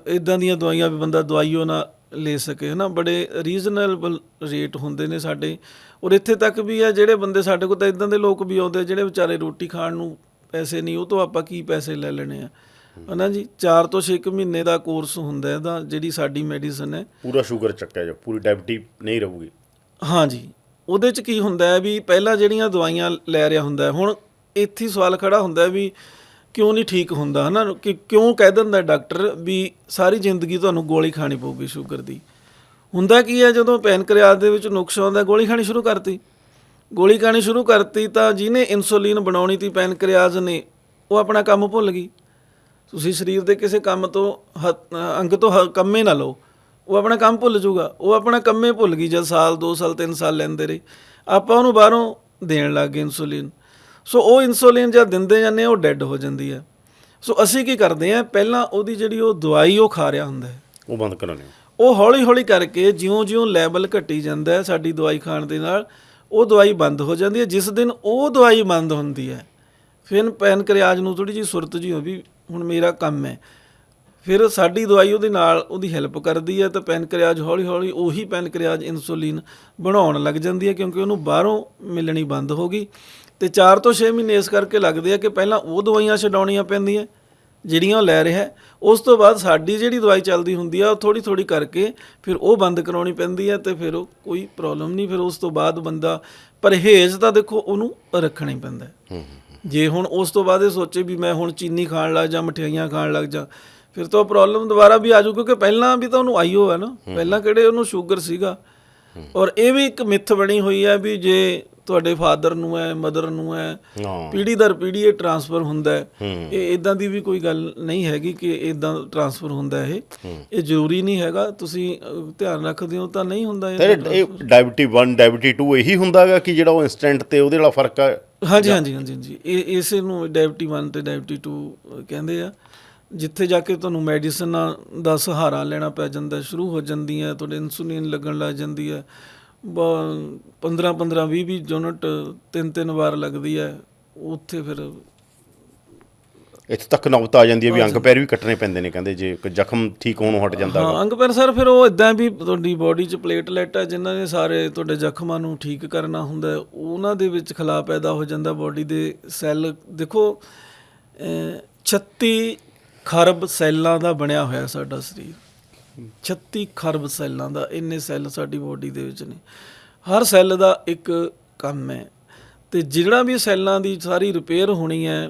ਇਦਾਂ ਦੀਆਂ ਦਵਾਈਆਂ ਵੀ ਬੰਦਾ ਦਵਾਈਓ ਨਾ ਲੈ ਸਕੇ ਹੈ ਨਾ ਬੜੇ ਰੀਜ਼ਨੇਬਲ ਰੇਟ ਹੁੰਦੇ ਨੇ ਸਾਡੇ। ਔਰ ਇੱਥੇ ਤੱਕ ਵੀ ਆ, ਜਿਹੜੇ ਬੰਦੇ ਸਾਡੇ ਕੋਲ ਤਾਂ ਇਦਾਂ ਦੇ ਲੋਕ ਵੀ ਆਉਂਦੇ ਜਿਹੜੇ ਵਿਚਾਰੇ ਰੋਟੀ ਖਾਣ ਨੂੰ ਪੈਸੇ ਨਹੀਂ, ਉਹ ਤੋਂ ਆਪਾਂ ਕੀ ਪੈਸੇ ਲੈ ਲੈਣੇ ਆ? ਹਨਾ ਜੀ? 4 ਤੋਂ 6 ਮਹੀਨੇ ਦਾ ਕੋਰਸ ਹੁੰਦਾ ਇਹਦਾ, ਜਿਹੜੀ ਸਾਡੀ ਮੈਡੀਸਨ ਹੈ। ਪੂਰਾ ਸ਼ੂਗਰ ਚੱਕਿਆ ਜਾ ਪੂਰੀ ਡਾਇਬਟੀ ਨਹੀਂ ਰਹੂਗੀ। ਹਾਂਜੀ। ਉਹਦੇ ਚ ਕੀ ਹੁੰਦਾ ਹੈ ਵੀ ਪਹਿਲਾਂ ਜਿਹੜੀਆਂ ਦਵਾਈਆਂ ਲੈ ਰਿਹਾ ਹੁੰਦਾ ਹੈ, ਹੁਣ ਇੱਥੇ ਹੀ ਸਵਾਲ ਖੜਾ ਹੁੰਦਾ ਹੈ ਵੀ ਕਿਉਂ ਨਹੀਂ ਠੀਕ ਹੁੰਦਾ, ਹਨਾ? ਕਿ ਕਿਉਂ ਕਹਿ ਦਿੰਦਾ ਡਾਕਟਰ ਵੀ ਸਾਰੀ ਜ਼ਿੰਦਗੀ ਤੁਹਾਨੂੰ ਗੋਲੀ ਖਾਣੀ ਪਊਗੀ ਸ਼ੂਗਰ ਦੀ? ਹੁੰਦਾ ਕੀ ਹੈ, ਜਦੋਂ ਪੈਨਕ੍ਰੀਆਸ ਦੇ ਵਿੱਚ ਨੁਕਸ ਆਉਂਦਾ, ਗੋਲੀ ਖਾਣੀ ਸ਼ੁਰੂ ਕਰਤੀ। ਗੋਲੀ ਖਾਣੀ ਸ਼ੁਰੂ ਕਰਤੀ ਤਾਂ ਜਿਹਨੇ ਇਨਸੂਲਿਨ ਬਣਾਉਣੀ ਤੀ ਪੈਨਕ੍ਰੀਆਸ ਨੇ, ਉਹ ਆਪਣਾ ਕੰਮ ਭੁੱਲ ਗਈ। ਤੁਸੀਂ ਸਰੀਰ ਦੇ ਕਿਸੇ ਕੰਮ ਤੋਂ ਹੱਥ- ਅੰਗ ਤੋਂ ਹ- ਕੰਮੇ ਨਾ ਲਓ। ਉਹ ਆਪਣਾ ਕੰਮ ਭੁੱਲ ਜਾਊਗਾ ਉਹ ਆਪਣਾ ਕੰਮੇ ਭੁੱਲ ਗਈ ਜਦ ਸਾਲ 2 ਸਾਲ 3 ਸਾਲ ਲੈਂਦੇ ਰਹੇ। ਆਪਾਂ ਉਹਨੂੰ ਬਾਹਰੋਂ ਦੇਣ ਲੱਗ ਗਏ ਇਨਸੂਲਿਨ ਸੋ ਉਹ ਇਨਸੂਲਿਨ ਜਦ ਦਿੰਦੇ ਜਾਂਦੇ ਉਹ ਡੈੱਡ ਹੋ ਜਾਂਦੀ ਹੈ ਸੋ ਅਸੀਂ ਕੀ ਕਰਦੇ ਆ ਪਹਿਲਾਂ ਉਹਦੀ ਜਿਹੜੀ ਉਹ ਦਵਾਈ ਉਹ ਖਾ ਰਿਹਾ ਹੁੰਦਾ ਹੈ। ਉਹ ਬੰਦ ਕਰਾਉਣੇ ਉਹ ਹੌਲੀ ਹੌਲੀ ਕਰਕੇ ਜਿਉਂ-ਜਿਉਂ ਲੈਵਲ ਘਟੀ ਜਾਂਦਾ ਹੈ ਸਾਡੀ ਦਵਾਈ ਖਾਣ ਦੇ ਨਾਲ ਉਹ ਦਵਾਈ ਬੰਦ ਹੋ ਜਾਂਦੀ ਹੈ। ਜਿਸ ਦਿਨ ਉਹ ਦਵਾਈ ਬੰਦ ਹੁੰਦੀ ਹੈ ਫਿਰ ਪੈਨਕ੍ਰੀਆਜ ਨੂੰ ਥੋੜੀ ਜਿਹੀ ਸੁਰਤ ਜੀ ਹੋ ਵੀ ਹੁਣ ਮੇਰਾ ਕੰਮ ਹੈ। ਫਿਰ ਸਾਡੀ ਦਵਾਈ ਉਹਦੇ ਨਾਲ ਉਹਦੀ ਹੈਲਪ ਕਰਦੀ ਹੈ ਤਾਂ ਪੈਨਕ੍ਰੀਆਜ ਹੌਲੀ ਹੌਲੀ ਉਹੀ ਪੈਨਕ੍ਰੀਆਜ ਇਨਸੂਲਿਨ ਬਣਾਉਣ ਲੱਗ ਜਾਂਦੀ ਹੈ ਕਿਉਂਕਿ ਉਹਨੂੰ ਬਾਹਰੋਂ ਮਿਲਣੀ ਬੰਦ ਹੋ ਗਈ ਤੇ 4 ਤੋਂ 6 ਮਹੀਨੇ ਇਸ ਕਰਕੇ ਲੱਗਦੇ ਆ ਕਿ ਪਹਿਲਾਂ ਉਹ ਦਵਾਈਆਂ ਛਡਾਉਣੀਆਂ ਪੈਂਦੀਆਂ ਜਿਹੜੀਆਂ ਉਹ ਲੈ ਰਿਹਾ। ਉਸ ਤੋਂ ਬਾਅਦ ਸਾਡੀ ਜਿਹੜੀ ਦਵਾਈ ਚੱਲਦੀ ਹੁੰਦੀ ਆ ਉਹ ਥੋੜੀ ਥੋੜੀ ਕਰਕੇ ਫਿਰ ਉਹ ਬੰਦ ਕਰਾਉਣੀ ਪੈਂਦੀ ਹੈ ਤੇ ਫਿਰ ਉਹ ਕੋਈ ਪ੍ਰੋਬਲਮ ਨਹੀਂ ਫਿਰ ਉਸ ਤੋਂ ਬਾਅਦ ਬੰਦਾ ਪਰਹੇਜ਼ ਤਾਂ ਦੇਖੋ ਉਹਨੂੰ ਰੱਖਣਾ ਹੀ ਪੈਂਦਾ ਜੇ ਹੁਣ ਉਸ ਤੋਂ ਬਾਅਦ ਇਹ ਸੋਚੇ ਵੀ ਮੈਂ ਹੁਣ ਚੀਨੀ ਖਾਣ ਲੱਗ ਜਾਂ ਮਠਿਆਈਆਂ ਖਾਣ ਲੱਗ ਜਾ ਫਿਰ ਤਾਂ ਪ੍ਰੋਬਲਮ ਦੁਬਾਰਾ ਵੀ ਆਜੂ ਕਿਉਂਕਿ ਪਹਿਲਾਂ ਵੀ ਤਾਂ ਉਹਨੂੰ ਆਈਓ ਹੈ ਨਾ। ਪਹਿਲਾਂ ਕਿਹੜੇ ਉਹਨੂੰ ਸ਼ੂਗਰ ਸੀਗਾ। ਔਰ ਇਹ ਵੀ ਇੱਕ ਮਿੱਥ ਬਣੀ ਹੋਈ ਹੈ ਵੀ ਜੇ ਤੁਹਾਡੇ ਫਾਦਰ ਨੂੰ ਹੈ ਮਦਰ ਨੂੰ ਹੈ ਪੀੜੀ ਦਰ ਪੀੜੀ ਇਹ ਟਰਾਂਸਫਰ ਹੁੰਦਾ ਹੈ। ਇਹ ਇਦਾਂ ਦੀ ਵੀ ਕੋਈ ਗੱਲ ਨਹੀਂ ਹੈਗੀ ਕਿ ਇਦਾਂ ਟਰਾਂਸਫਰ ਹੁੰਦਾ ਇਹ। ਇਹ ਜ਼ਰੂਰੀ ਨਹੀਂ ਹੈਗਾ। ਤੁਸੀਂ ਧਿਆਨ ਰੱਖਦੇ ਹੋ ਤਾਂ ਨਹੀਂ ਹੁੰਦਾ ਇਹ ਡਾਇਬਟੀ 1 ਡਾਇਬਟੀ 2 ਇਹੀ ਹੁੰਦਾਗਾ ਕਿ ਜਿਹੜਾ ਉਹ ਇਨਸਟੈਂਟ ਤੇ ਉਹਦੇ ਵਾਲਾ ਫ਼ਰਕ ਆ? ਹਾਂਜੀ ਹਾਂਜੀ ਹਾਂਜੀ ਹਾਂਜੀ। ਇਹ ਇਸੇ ਨੂੰ ਡਾਇਬਟੀ 1 ਤੇ ਡਾਇਬਟੀ 2 ਕਹਿੰਦੇ ਆ। ਜਿੱਥੇ ਜਾ ਕੇ ਤੁਹਾਨੂੰ ਮੈਡੀਸਨ ਦਾ ਸਹਾਰਾ ਲੈਣਾ ਪੈ ਜਾਂਦਾ ਸ਼ੁਰੂ ਹੋ ਜਾਂਦੀ ਹੈ ਤੁਹਾਡੇ ਇਨਸੂਲਿਨ ਲੱਗਣ ਲੱਗ ਜਾਂਦੀ ਹੈ। 15 15 20 20 ਯੂਨਿਟ ਤਿੰਨ ਤਿੰਨ ਵਾਰ ਲੱਗਦੀ ਹੈ। ਉੱਥੇ ਫਿਰ ਇੱਥੇ ਤੱਕ ਨੌਬਤ ਆ ਜਾਂਦੀ ਹੈ ਵੀ ਅੰਗ ਪੈਰ ਵੀ ਕੱਟਣੇ ਪੈਂਦੇ ਨੇ ਕਹਿੰਦੇ ਜੇ ਕੋਈ ਜ਼ਖਮ ਠੀਕ ਹੋਣੋਂ ਹਟ ਜਾਂਦਾ ਹਾਂ ਅੰਗ ਪਰ ਸਰ ਫਿਰ ਉਹ ਇਦਾਂ ਵੀ ਤੁਹਾਡੀ ਬਾਡੀ 'ਚ ਪਲੇਟਲੈਟ ਆ ਜਿਨ੍ਹਾਂ ਨੇ ਸਾਰੇ ਤੁਹਾਡੇ ਜ਼ਖਮਾਂ ਨੂੰ ਠੀਕ ਕਰਨਾ ਹੁੰਦਾ ਹੈ, ਉਹਨਾਂ ਦੇ ਵਿੱਚ ਖਲਾ ਪੈਦਾ ਹੋ ਜਾਂਦਾ ਬਾਡੀ ਦੇ ਸੈੱਲ ਦੇਖੋ ਅਹ, 36 ਖਰਬ ਸੈੱਲਾਂ ਦਾ ਬਣਿਆ ਹੋਇਆ ਸਾਡਾ ਸਰੀਰ। 36 ਖਰਬ ਸੈੱਲਾਂ ਦਾ ਇੰਨੇ ਸੈੱਲ ਸਾਡੀ ਬਾਡੀ ਦੇ ਵਿੱਚ ਨੇ। ਹਰ ਸੈੱਲ ਦਾ ਇੱਕ ਕੰਮ ਹੈ। ਤੇ ਜਿਹੜਾ ਵੀ ਸੈੱਲਾਂ ਦੀ ਸਾਰੀ ਰਿਪੇਅਰ ਹੋਣੀ ਹੈ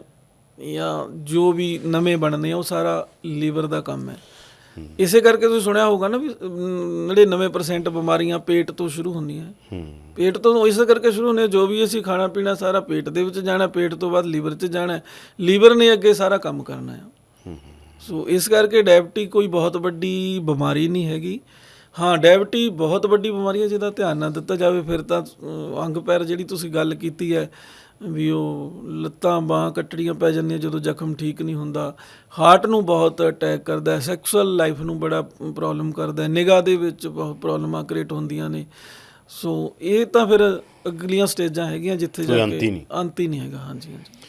ਜਾਂ ਜੋ ਵੀ ਨਵੇਂ ਬਣਨੇ ਆ ਉਹ ਸਾਰਾ ਲੀਵਰ ਦਾ ਕੰਮ ਹੈ। ਇਸੇ ਕਰਕੇ ਤੁਸੀਂ ਸੁਣਿਆ ਹੋਊਗਾ ਨਾ ਵੀ ਅਮ, 99% ਬਿਮਾਰੀਆਂ ਪੇਟ ਤੋਂ ਸ਼ੁਰੂ ਹੁੰਦੀਆਂ। ਪੇਟ ਤੋਂ ਇਸੇ ਕਰਕੇ ਸ਼ੁਰੂ ਹੁੰਦੀਆਂ ਜੋ ਵੀ ਅਸੀਂ ਖਾਣਾ ਪੀਣਾ ਸਾਰਾ ਪੇਟ ਦੇ ਵਿੱਚ ਜਾਣਾ ਪੇਟ ਤੋਂ ਬਾਅਦ ਲੀਵਰ 'ਚ ਜਾਣਾ। ਲੀਵਰ ਨੇ ਅੱਗੇ ਸਾਰਾ ਕੰਮ ਕਰਨਾ ਹੂੰ। ਸੋ ਇਸ ਕਰਕੇ ਡਾਇਬਟੀ ਕੋਈ ਬਹੁਤ ਵੱਡੀ ਬਿਮਾਰੀ ਨਹੀਂ ਹੈਗੀ। ਹਾਂ ਡਾਇਬਟੀ ਬਹੁਤ ਵੱਡੀ ਬਿਮਾਰੀ ਹੈ ਜਿਹਦਾ ਧਿਆਨ ਨਾ ਦਿੱਤਾ ਜਾਵੇ। ਫਿਰ ਤਾਂ ਅੰਗ ਪੈਰ ਜਿਹੜੀ ਤੁਸੀਂ ਗੱਲ ਕੀਤੀ ਹੈ ਵੀ ਉਹ ਲੱਤਾਂ ਬਾਹਾਂ ਕੱਟੜੀਆਂ ਪੈ ਜਾਂਦੀਆਂ ਜਦੋਂ ਜ਼ਖਮ ਠੀਕ ਨਹੀਂ ਹੁੰਦਾ। ਹਾਰਟ ਨੂੰ ਬਹੁਤ ਅਟੈਕ ਕਰਦਾ ਹੈ ਸੈਕਸੁਅਲ ਲਾਈਫ ਨੂੰ ਬੜਾ ਪ੍ਰੋਬਲਮ ਕਰਦਾ ਹੈ। ਨਿਗਾਹ ਦੇ ਵਿੱਚ ਬਹੁਤ ਪ੍ਰੋਬਲਮਾਂ ਕ੍ਰੀਏਟ ਹੁੰਦੀਆਂ ਨੇ। ਸੋ ਇਹ ਤਾਂ ਫਿਰ ਅਗਲੀਆਂ ਸਟੇਜਾਂ ਹੈਗੀਆਂ ਜਿੱਥੇ ਜਾ ਕੇ। ਅੰਤ ਹੀ ਨਹੀਂ ਹੈਗਾ। ਹਾਂਜੀ ਹਾਂਜੀ।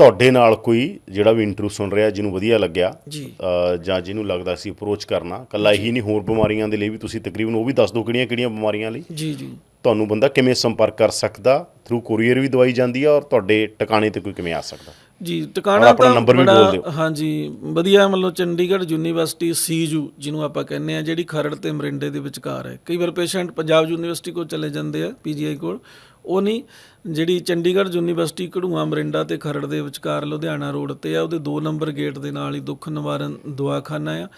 ਤੁਹਾਡੇ ਨਾਲ ਕੋਈ ਜਿਹੜਾ ਵੀ ਇੰਟਰਵਿਊ ਸੁਣ ਰਿਹਾ ਜਿਹਨੂੰ ਵਧੀਆ ਲੱਗਿਆ ਜੀ। ਅ, ਜਾਂ ਜਿਹਨੂੰ ਲੱਗਦਾ ਸੀ ਅਪਰੋਚ ਕਰਨਾ ਕੱਲਾ ਇਹੀ ਨਹੀਂ ਹੋਰ ਬਿਮਾਰੀਆਂ ਦੇ ਲਈ ਵੀ ਤੁਸੀਂ ਤਕਰੀਬਨ ਉਹ ਵੀ ਦੱਸ ਦਿਓ ਕਿਹੜੀਆਂ ਕਿਹੜੀਆਂ ਬਿਮਾਰੀਆਂ ਲਈ। ਜੀ ਜੀ। ਤੁਹਾਨੂੰ ਬੰਦਾ ਕਿਵੇਂ ਸੰਪਰਕ ਕਰ ਸਕਦਾ? ਥਰੂ ਕੋਰੀਅਰ ਵੀ ਦਵਾਈ ਜਾਂਦੀ ਆ ਔਰ ਤੁਹਾਡੇ ਟਿਕਾਣੇ ਤੇ ਕੋਈ ਕਿਵੇਂ ਆ ਸਕਦਾ? ਜੀ ਔਰ ਟਿਕਾਣਾ ਆਪਣਾ ਤਾਂ ਨੰਬਰ ਵੀ ਬੜਾ- ਬੋਲ ਦਿਓ। ਹਾਂਜੀ ਵਧੀਆ ਮਤਲਬ ਚੰਡੀਗੜ੍ਹ ਯੂਨੀਵਰਸਿਟੀ ਸੀਯੂ ਜਿਹਨੂੰ ਆਪਾਂ ਕਹਿੰਦੇ ਆ ਜਿਹੜੀ ਖਰੜ ਤੇ ਮਰਿੰਡੇ ਦੇ ਵਿਚਕਾਰ ਹੈ। ਕਈ ਵਾਰ ਪੇਸ਼ੈਂਟ ਪੰਜਾਬ ਯੂਨੀਵਰਸਿਟੀ ਕੋਲ ਚਲੇ ਜਾਂਦੇ ਆ ਪੀਜੀਆਈ ਕੋਲ। ਉਹ ਨਹੀਂ, ਜਿਹੜੀ ਚੰਡੀਗੜ੍ਹ ਯੂਨੀਵਰਸਿਟੀ ਕਢੂਆ ਮਰਿੰਡਾ ਤੇ ਖਰੜ ਦੇ ਵਿਚਕਾਰ ਲੁਧਿਆਣਾ ਰੋਡ ਤੇ ਆ, ਉਹਦੇ 2 ਨੰਬਰ ਗੇਟ ਦੇ ਨਾਲ ਹੀ ਦੁੱਖ ਨਿਵਾਰਨ ਦਵਾਖਾਨਾ ਆ।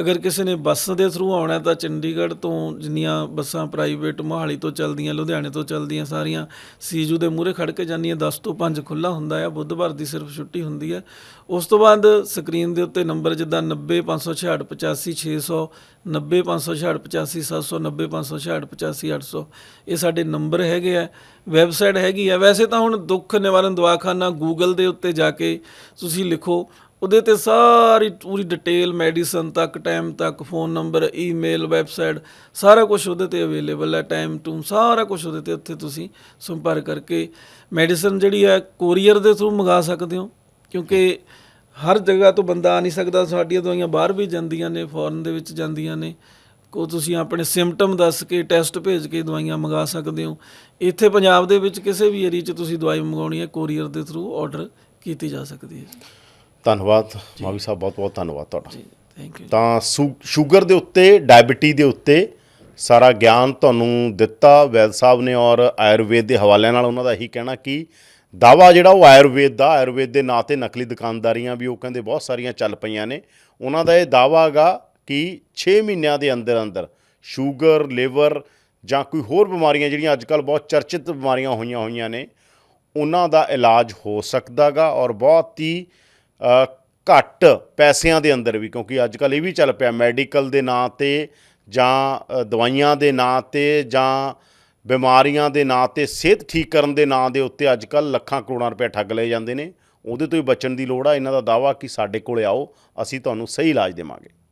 ਅਗਰ ਕਿਸੇ ਨੇ ਬੱਸ ਦੇ ਥਰੂ ਆਉਣਾ ਤਾਂ ਚੰਡੀਗੜ੍ਹ ਤੋਂ ਜਿੰਨੀਆਂ ਬੱਸਾਂ ਪ੍ਰਾਈਵੇਟ ਮੋਹਾਲੀ ਤੋਂ ਚੱਲਦੀਆਂ, ਲੁਧਿਆਣੇ ਤੋਂ ਚੱਲਦੀਆਂ ਸਾਰੀਆਂ, ਸੀਜੂ ਦੇ ਮੂਹਰੇ ਖੜ ਕੇ ਜਾਂਦੀਆਂ 10 ਤੋਂ 5 ਖੁੱਲਾ ਹੁੰਦਾ ਆ ਬੁੱਧਵਾਰ ਦੀ ਸਿਰਫ ਛੁੱਟੀ ਹੁੰਦੀ ਹੈ। ਉਸ ਤੋਂ ਬਾਅਦ ਸਕਰੀਨ ਦੇ ਉੱਤੇ ਨੰਬਰ ਜਿੱਦਾਂ 90566 90566 90566 ਇਹ ਸਾਡੇ ਨੰਬਰ ਹੈਗੇ ਆ। ਵੈਬਸਾਈਟ ਹੈਗੀ ਆ। ਵੈਸੇ ਤਾਂ ਹੁਣ ਦੁੱਖ ਨਿਵਾਰਨ ਦਵਾਖਾਨਾ ਗੂਗਲ ਦੇ ਉੱਤੇ ਜਾ ਕੇ ਤੁਸੀਂ ਲਿਖੋ। ਉਹਦੇ ਤੇ ਸਾਰੀ ਪੂਰੀ ਡਿਟੇਲ ਮੈਡੀਸਨ ਤੱਕ ਟਾਈਮ ਤੱਕ ਫੋਨ ਨੰਬਰ ਈਮੇਲ ਵੈਬਸਾਈਟ ਸਾਰਾ ਕੁਝ ਉਹਦੇ ਤੇ ਅਵੇਲੇਬਲ ਹੈ ਟਾਈਮ ਟੂ ਸਾਰਾ ਕੁਝ ਉਹਦੇ ਤੇ ਉੱਥੇ ਤੁਸੀਂ ਸੰਪਰਕ ਕਰਕੇ ਮੈਡੀਸਨ ਜਿਹੜੀ ਹੈ ਕੋਰੀਅਰ ਦੇ ਥਰੂ ਮੰਗਾ ਸਕਦੇ ਹੋ, ਕਿਉਂਕਿ ਹਰ ਜਗ੍ਹਾ ਤੋਂ ਬੰਦਾ ਆ ਨਹੀਂ ਸਕਦਾ, ਸਾਡੀਆਂ ਦਵਾਈਆਂ ਬਾਹਰ ਵੀ ਜਾਂਦੀਆਂ ਨੇ ਫੋਰਨ ਦੇ ਵਿੱਚ ਜਾਂਦੀਆਂ ਨੇ। ਕੋ ਤੁਸੀਂ ਆਪਣੇ ਸਿੰਪਟਮ ਦੱਸ ਕੇ ਟੈਸਟ ਭੇਜ ਕੇ ਦਵਾਈਆਂ ਮੰਗਾ ਸਕਦੇ ਹੋ। ਇੱਥੇ ਪੰਜਾਬ ਦੇ ਵਿੱਚ ਕਿਸੇ ਵੀ ਏਰੀਆ 'ਚ ਤੁਸੀਂ ਦਵਾਈ ਮੰਗਾਉਣੀ ਹੈ ਕੋਰੀਅਰ ਦੇ ਥਰੂ ਆਰਡਰ ਕੀਤੀ ਜਾ ਸਕਦੀ ਹੈ। ਧੰਨਵਾਦ। ਮਾਵੀ ਸਾਹਿਬ ਬਹੁਤ ਬਹੁਤ ਧੰਨਵਾਦ ਤੁਹਾਡਾ। ਜੀ ਥੈਂਕ ਯੂ ਤਾਂ ਸ਼ੂਗਰ ਦੇ ਉੱਤੇ ਡਾਇਬਟੀ ਦੇ ਉੱਤੇ ਸਾਰਾ ਗਿਆਨ ਤੁਹਾਨੂੰ ਦਿੱਤਾ ਵੈਦ ਸਾਹਿਬ ਨੇ ਔਰ ਆਯੁਰਵੇਦ ਦੇ ਹਵਾਲਿਆਂ ਨਾਲ ਉਹਨਾਂ ਦਾ ਇਹੀ ਕਹਿਣਾ ਕਿ ਦਾਵਾ ਜਿਹੜਾ ਉਹ ਆਯੁਰਵੇਦ ਦਾ ਆਯੁਰਵੇਦ ਦੇ ਨਾਂ ਤੇ ਨਕਲੀ ਦੁਕਾਨਦਾਰੀਆਂ ਵੀ ਉਹ ਕਹਿੰਦੇ ਬਹੁਤ ਸਾਰੀਆਂ ਚੱਲ ਪਈਆਂ ਨੇ। ਉਹਨਾਂ ਦਾ ਇਹ ਦਾਵਾ ਹੈਗਾ ਕਿ 6 ਮਹੀਨਿਆਂ ਦੇ ਅੰਦਰ ਅੰਦਰ ਸ਼ੂਗਰ ਲਿਵਰ ਜਾਂ ਕੋਈ ਹੋਰ ਬਿਮਾਰੀਆਂ ਜਿਹੜੀਆਂ ਅੱਜਕੱਲ ਬਹੁਤ ਚਰਚਿਤ ਬਿਮਾਰੀਆਂ ਹੋਈਆਂ ਹੋਈਆਂ ਨੇ ਉਹਨਾਂ ਦਾ ਇਲਾਜ ਹੋ ਸਕਦਾਗਾ ਔਰ ਬਹੁਤ ਹੀ ਘੱਟ ਪੈਸਿਆਂ ਦੇ ਅੰਦਰ ਵੀ, ਕਿਉਂਕਿ ਅੱਜ ਕੱਲ ਇਹ ਵੀ ਚੱਲ ਪਿਆ, ਮੈਡੀਕਲ ਦੇ ਨਾਂ ਤੇ ਜਾਂ ਦਵਾਈਆਂ ਦੇ ਨਾਂ ਤੇ ਜਾਂ ਬਿਮਾਰੀਆਂ ਦੇ ਨਾਂ ਤੇ, ਸਿਹਤ ਠੀਕ ਕਰਨ ਦੇ ਨਾਂ ਦੇ ਉੱਤੇ ਅੱਜ ਕੱਲ ਲੱਖਾਂ ਕਰੋੜਾਂ ਰੁਪਏ ਠੱਗ ਲਏ ਜਾਂਦੇ ਨੇ। ਉਹਦੇ ਤੋਂ ਹੀ ਬਚਣ ਦੀ ਲੋੜ ਆ। ਇਹਨਾਂ ਦਾ ਦਾਵਾ ਕਿ ਸਾਡੇ ਕੋਲੇ ਆਓ, ਅਸੀਂ ਤੁਹਾਨੂੰ ਸਹੀ ਇਲਾਜ ਦੇਵਾਂਗੇ।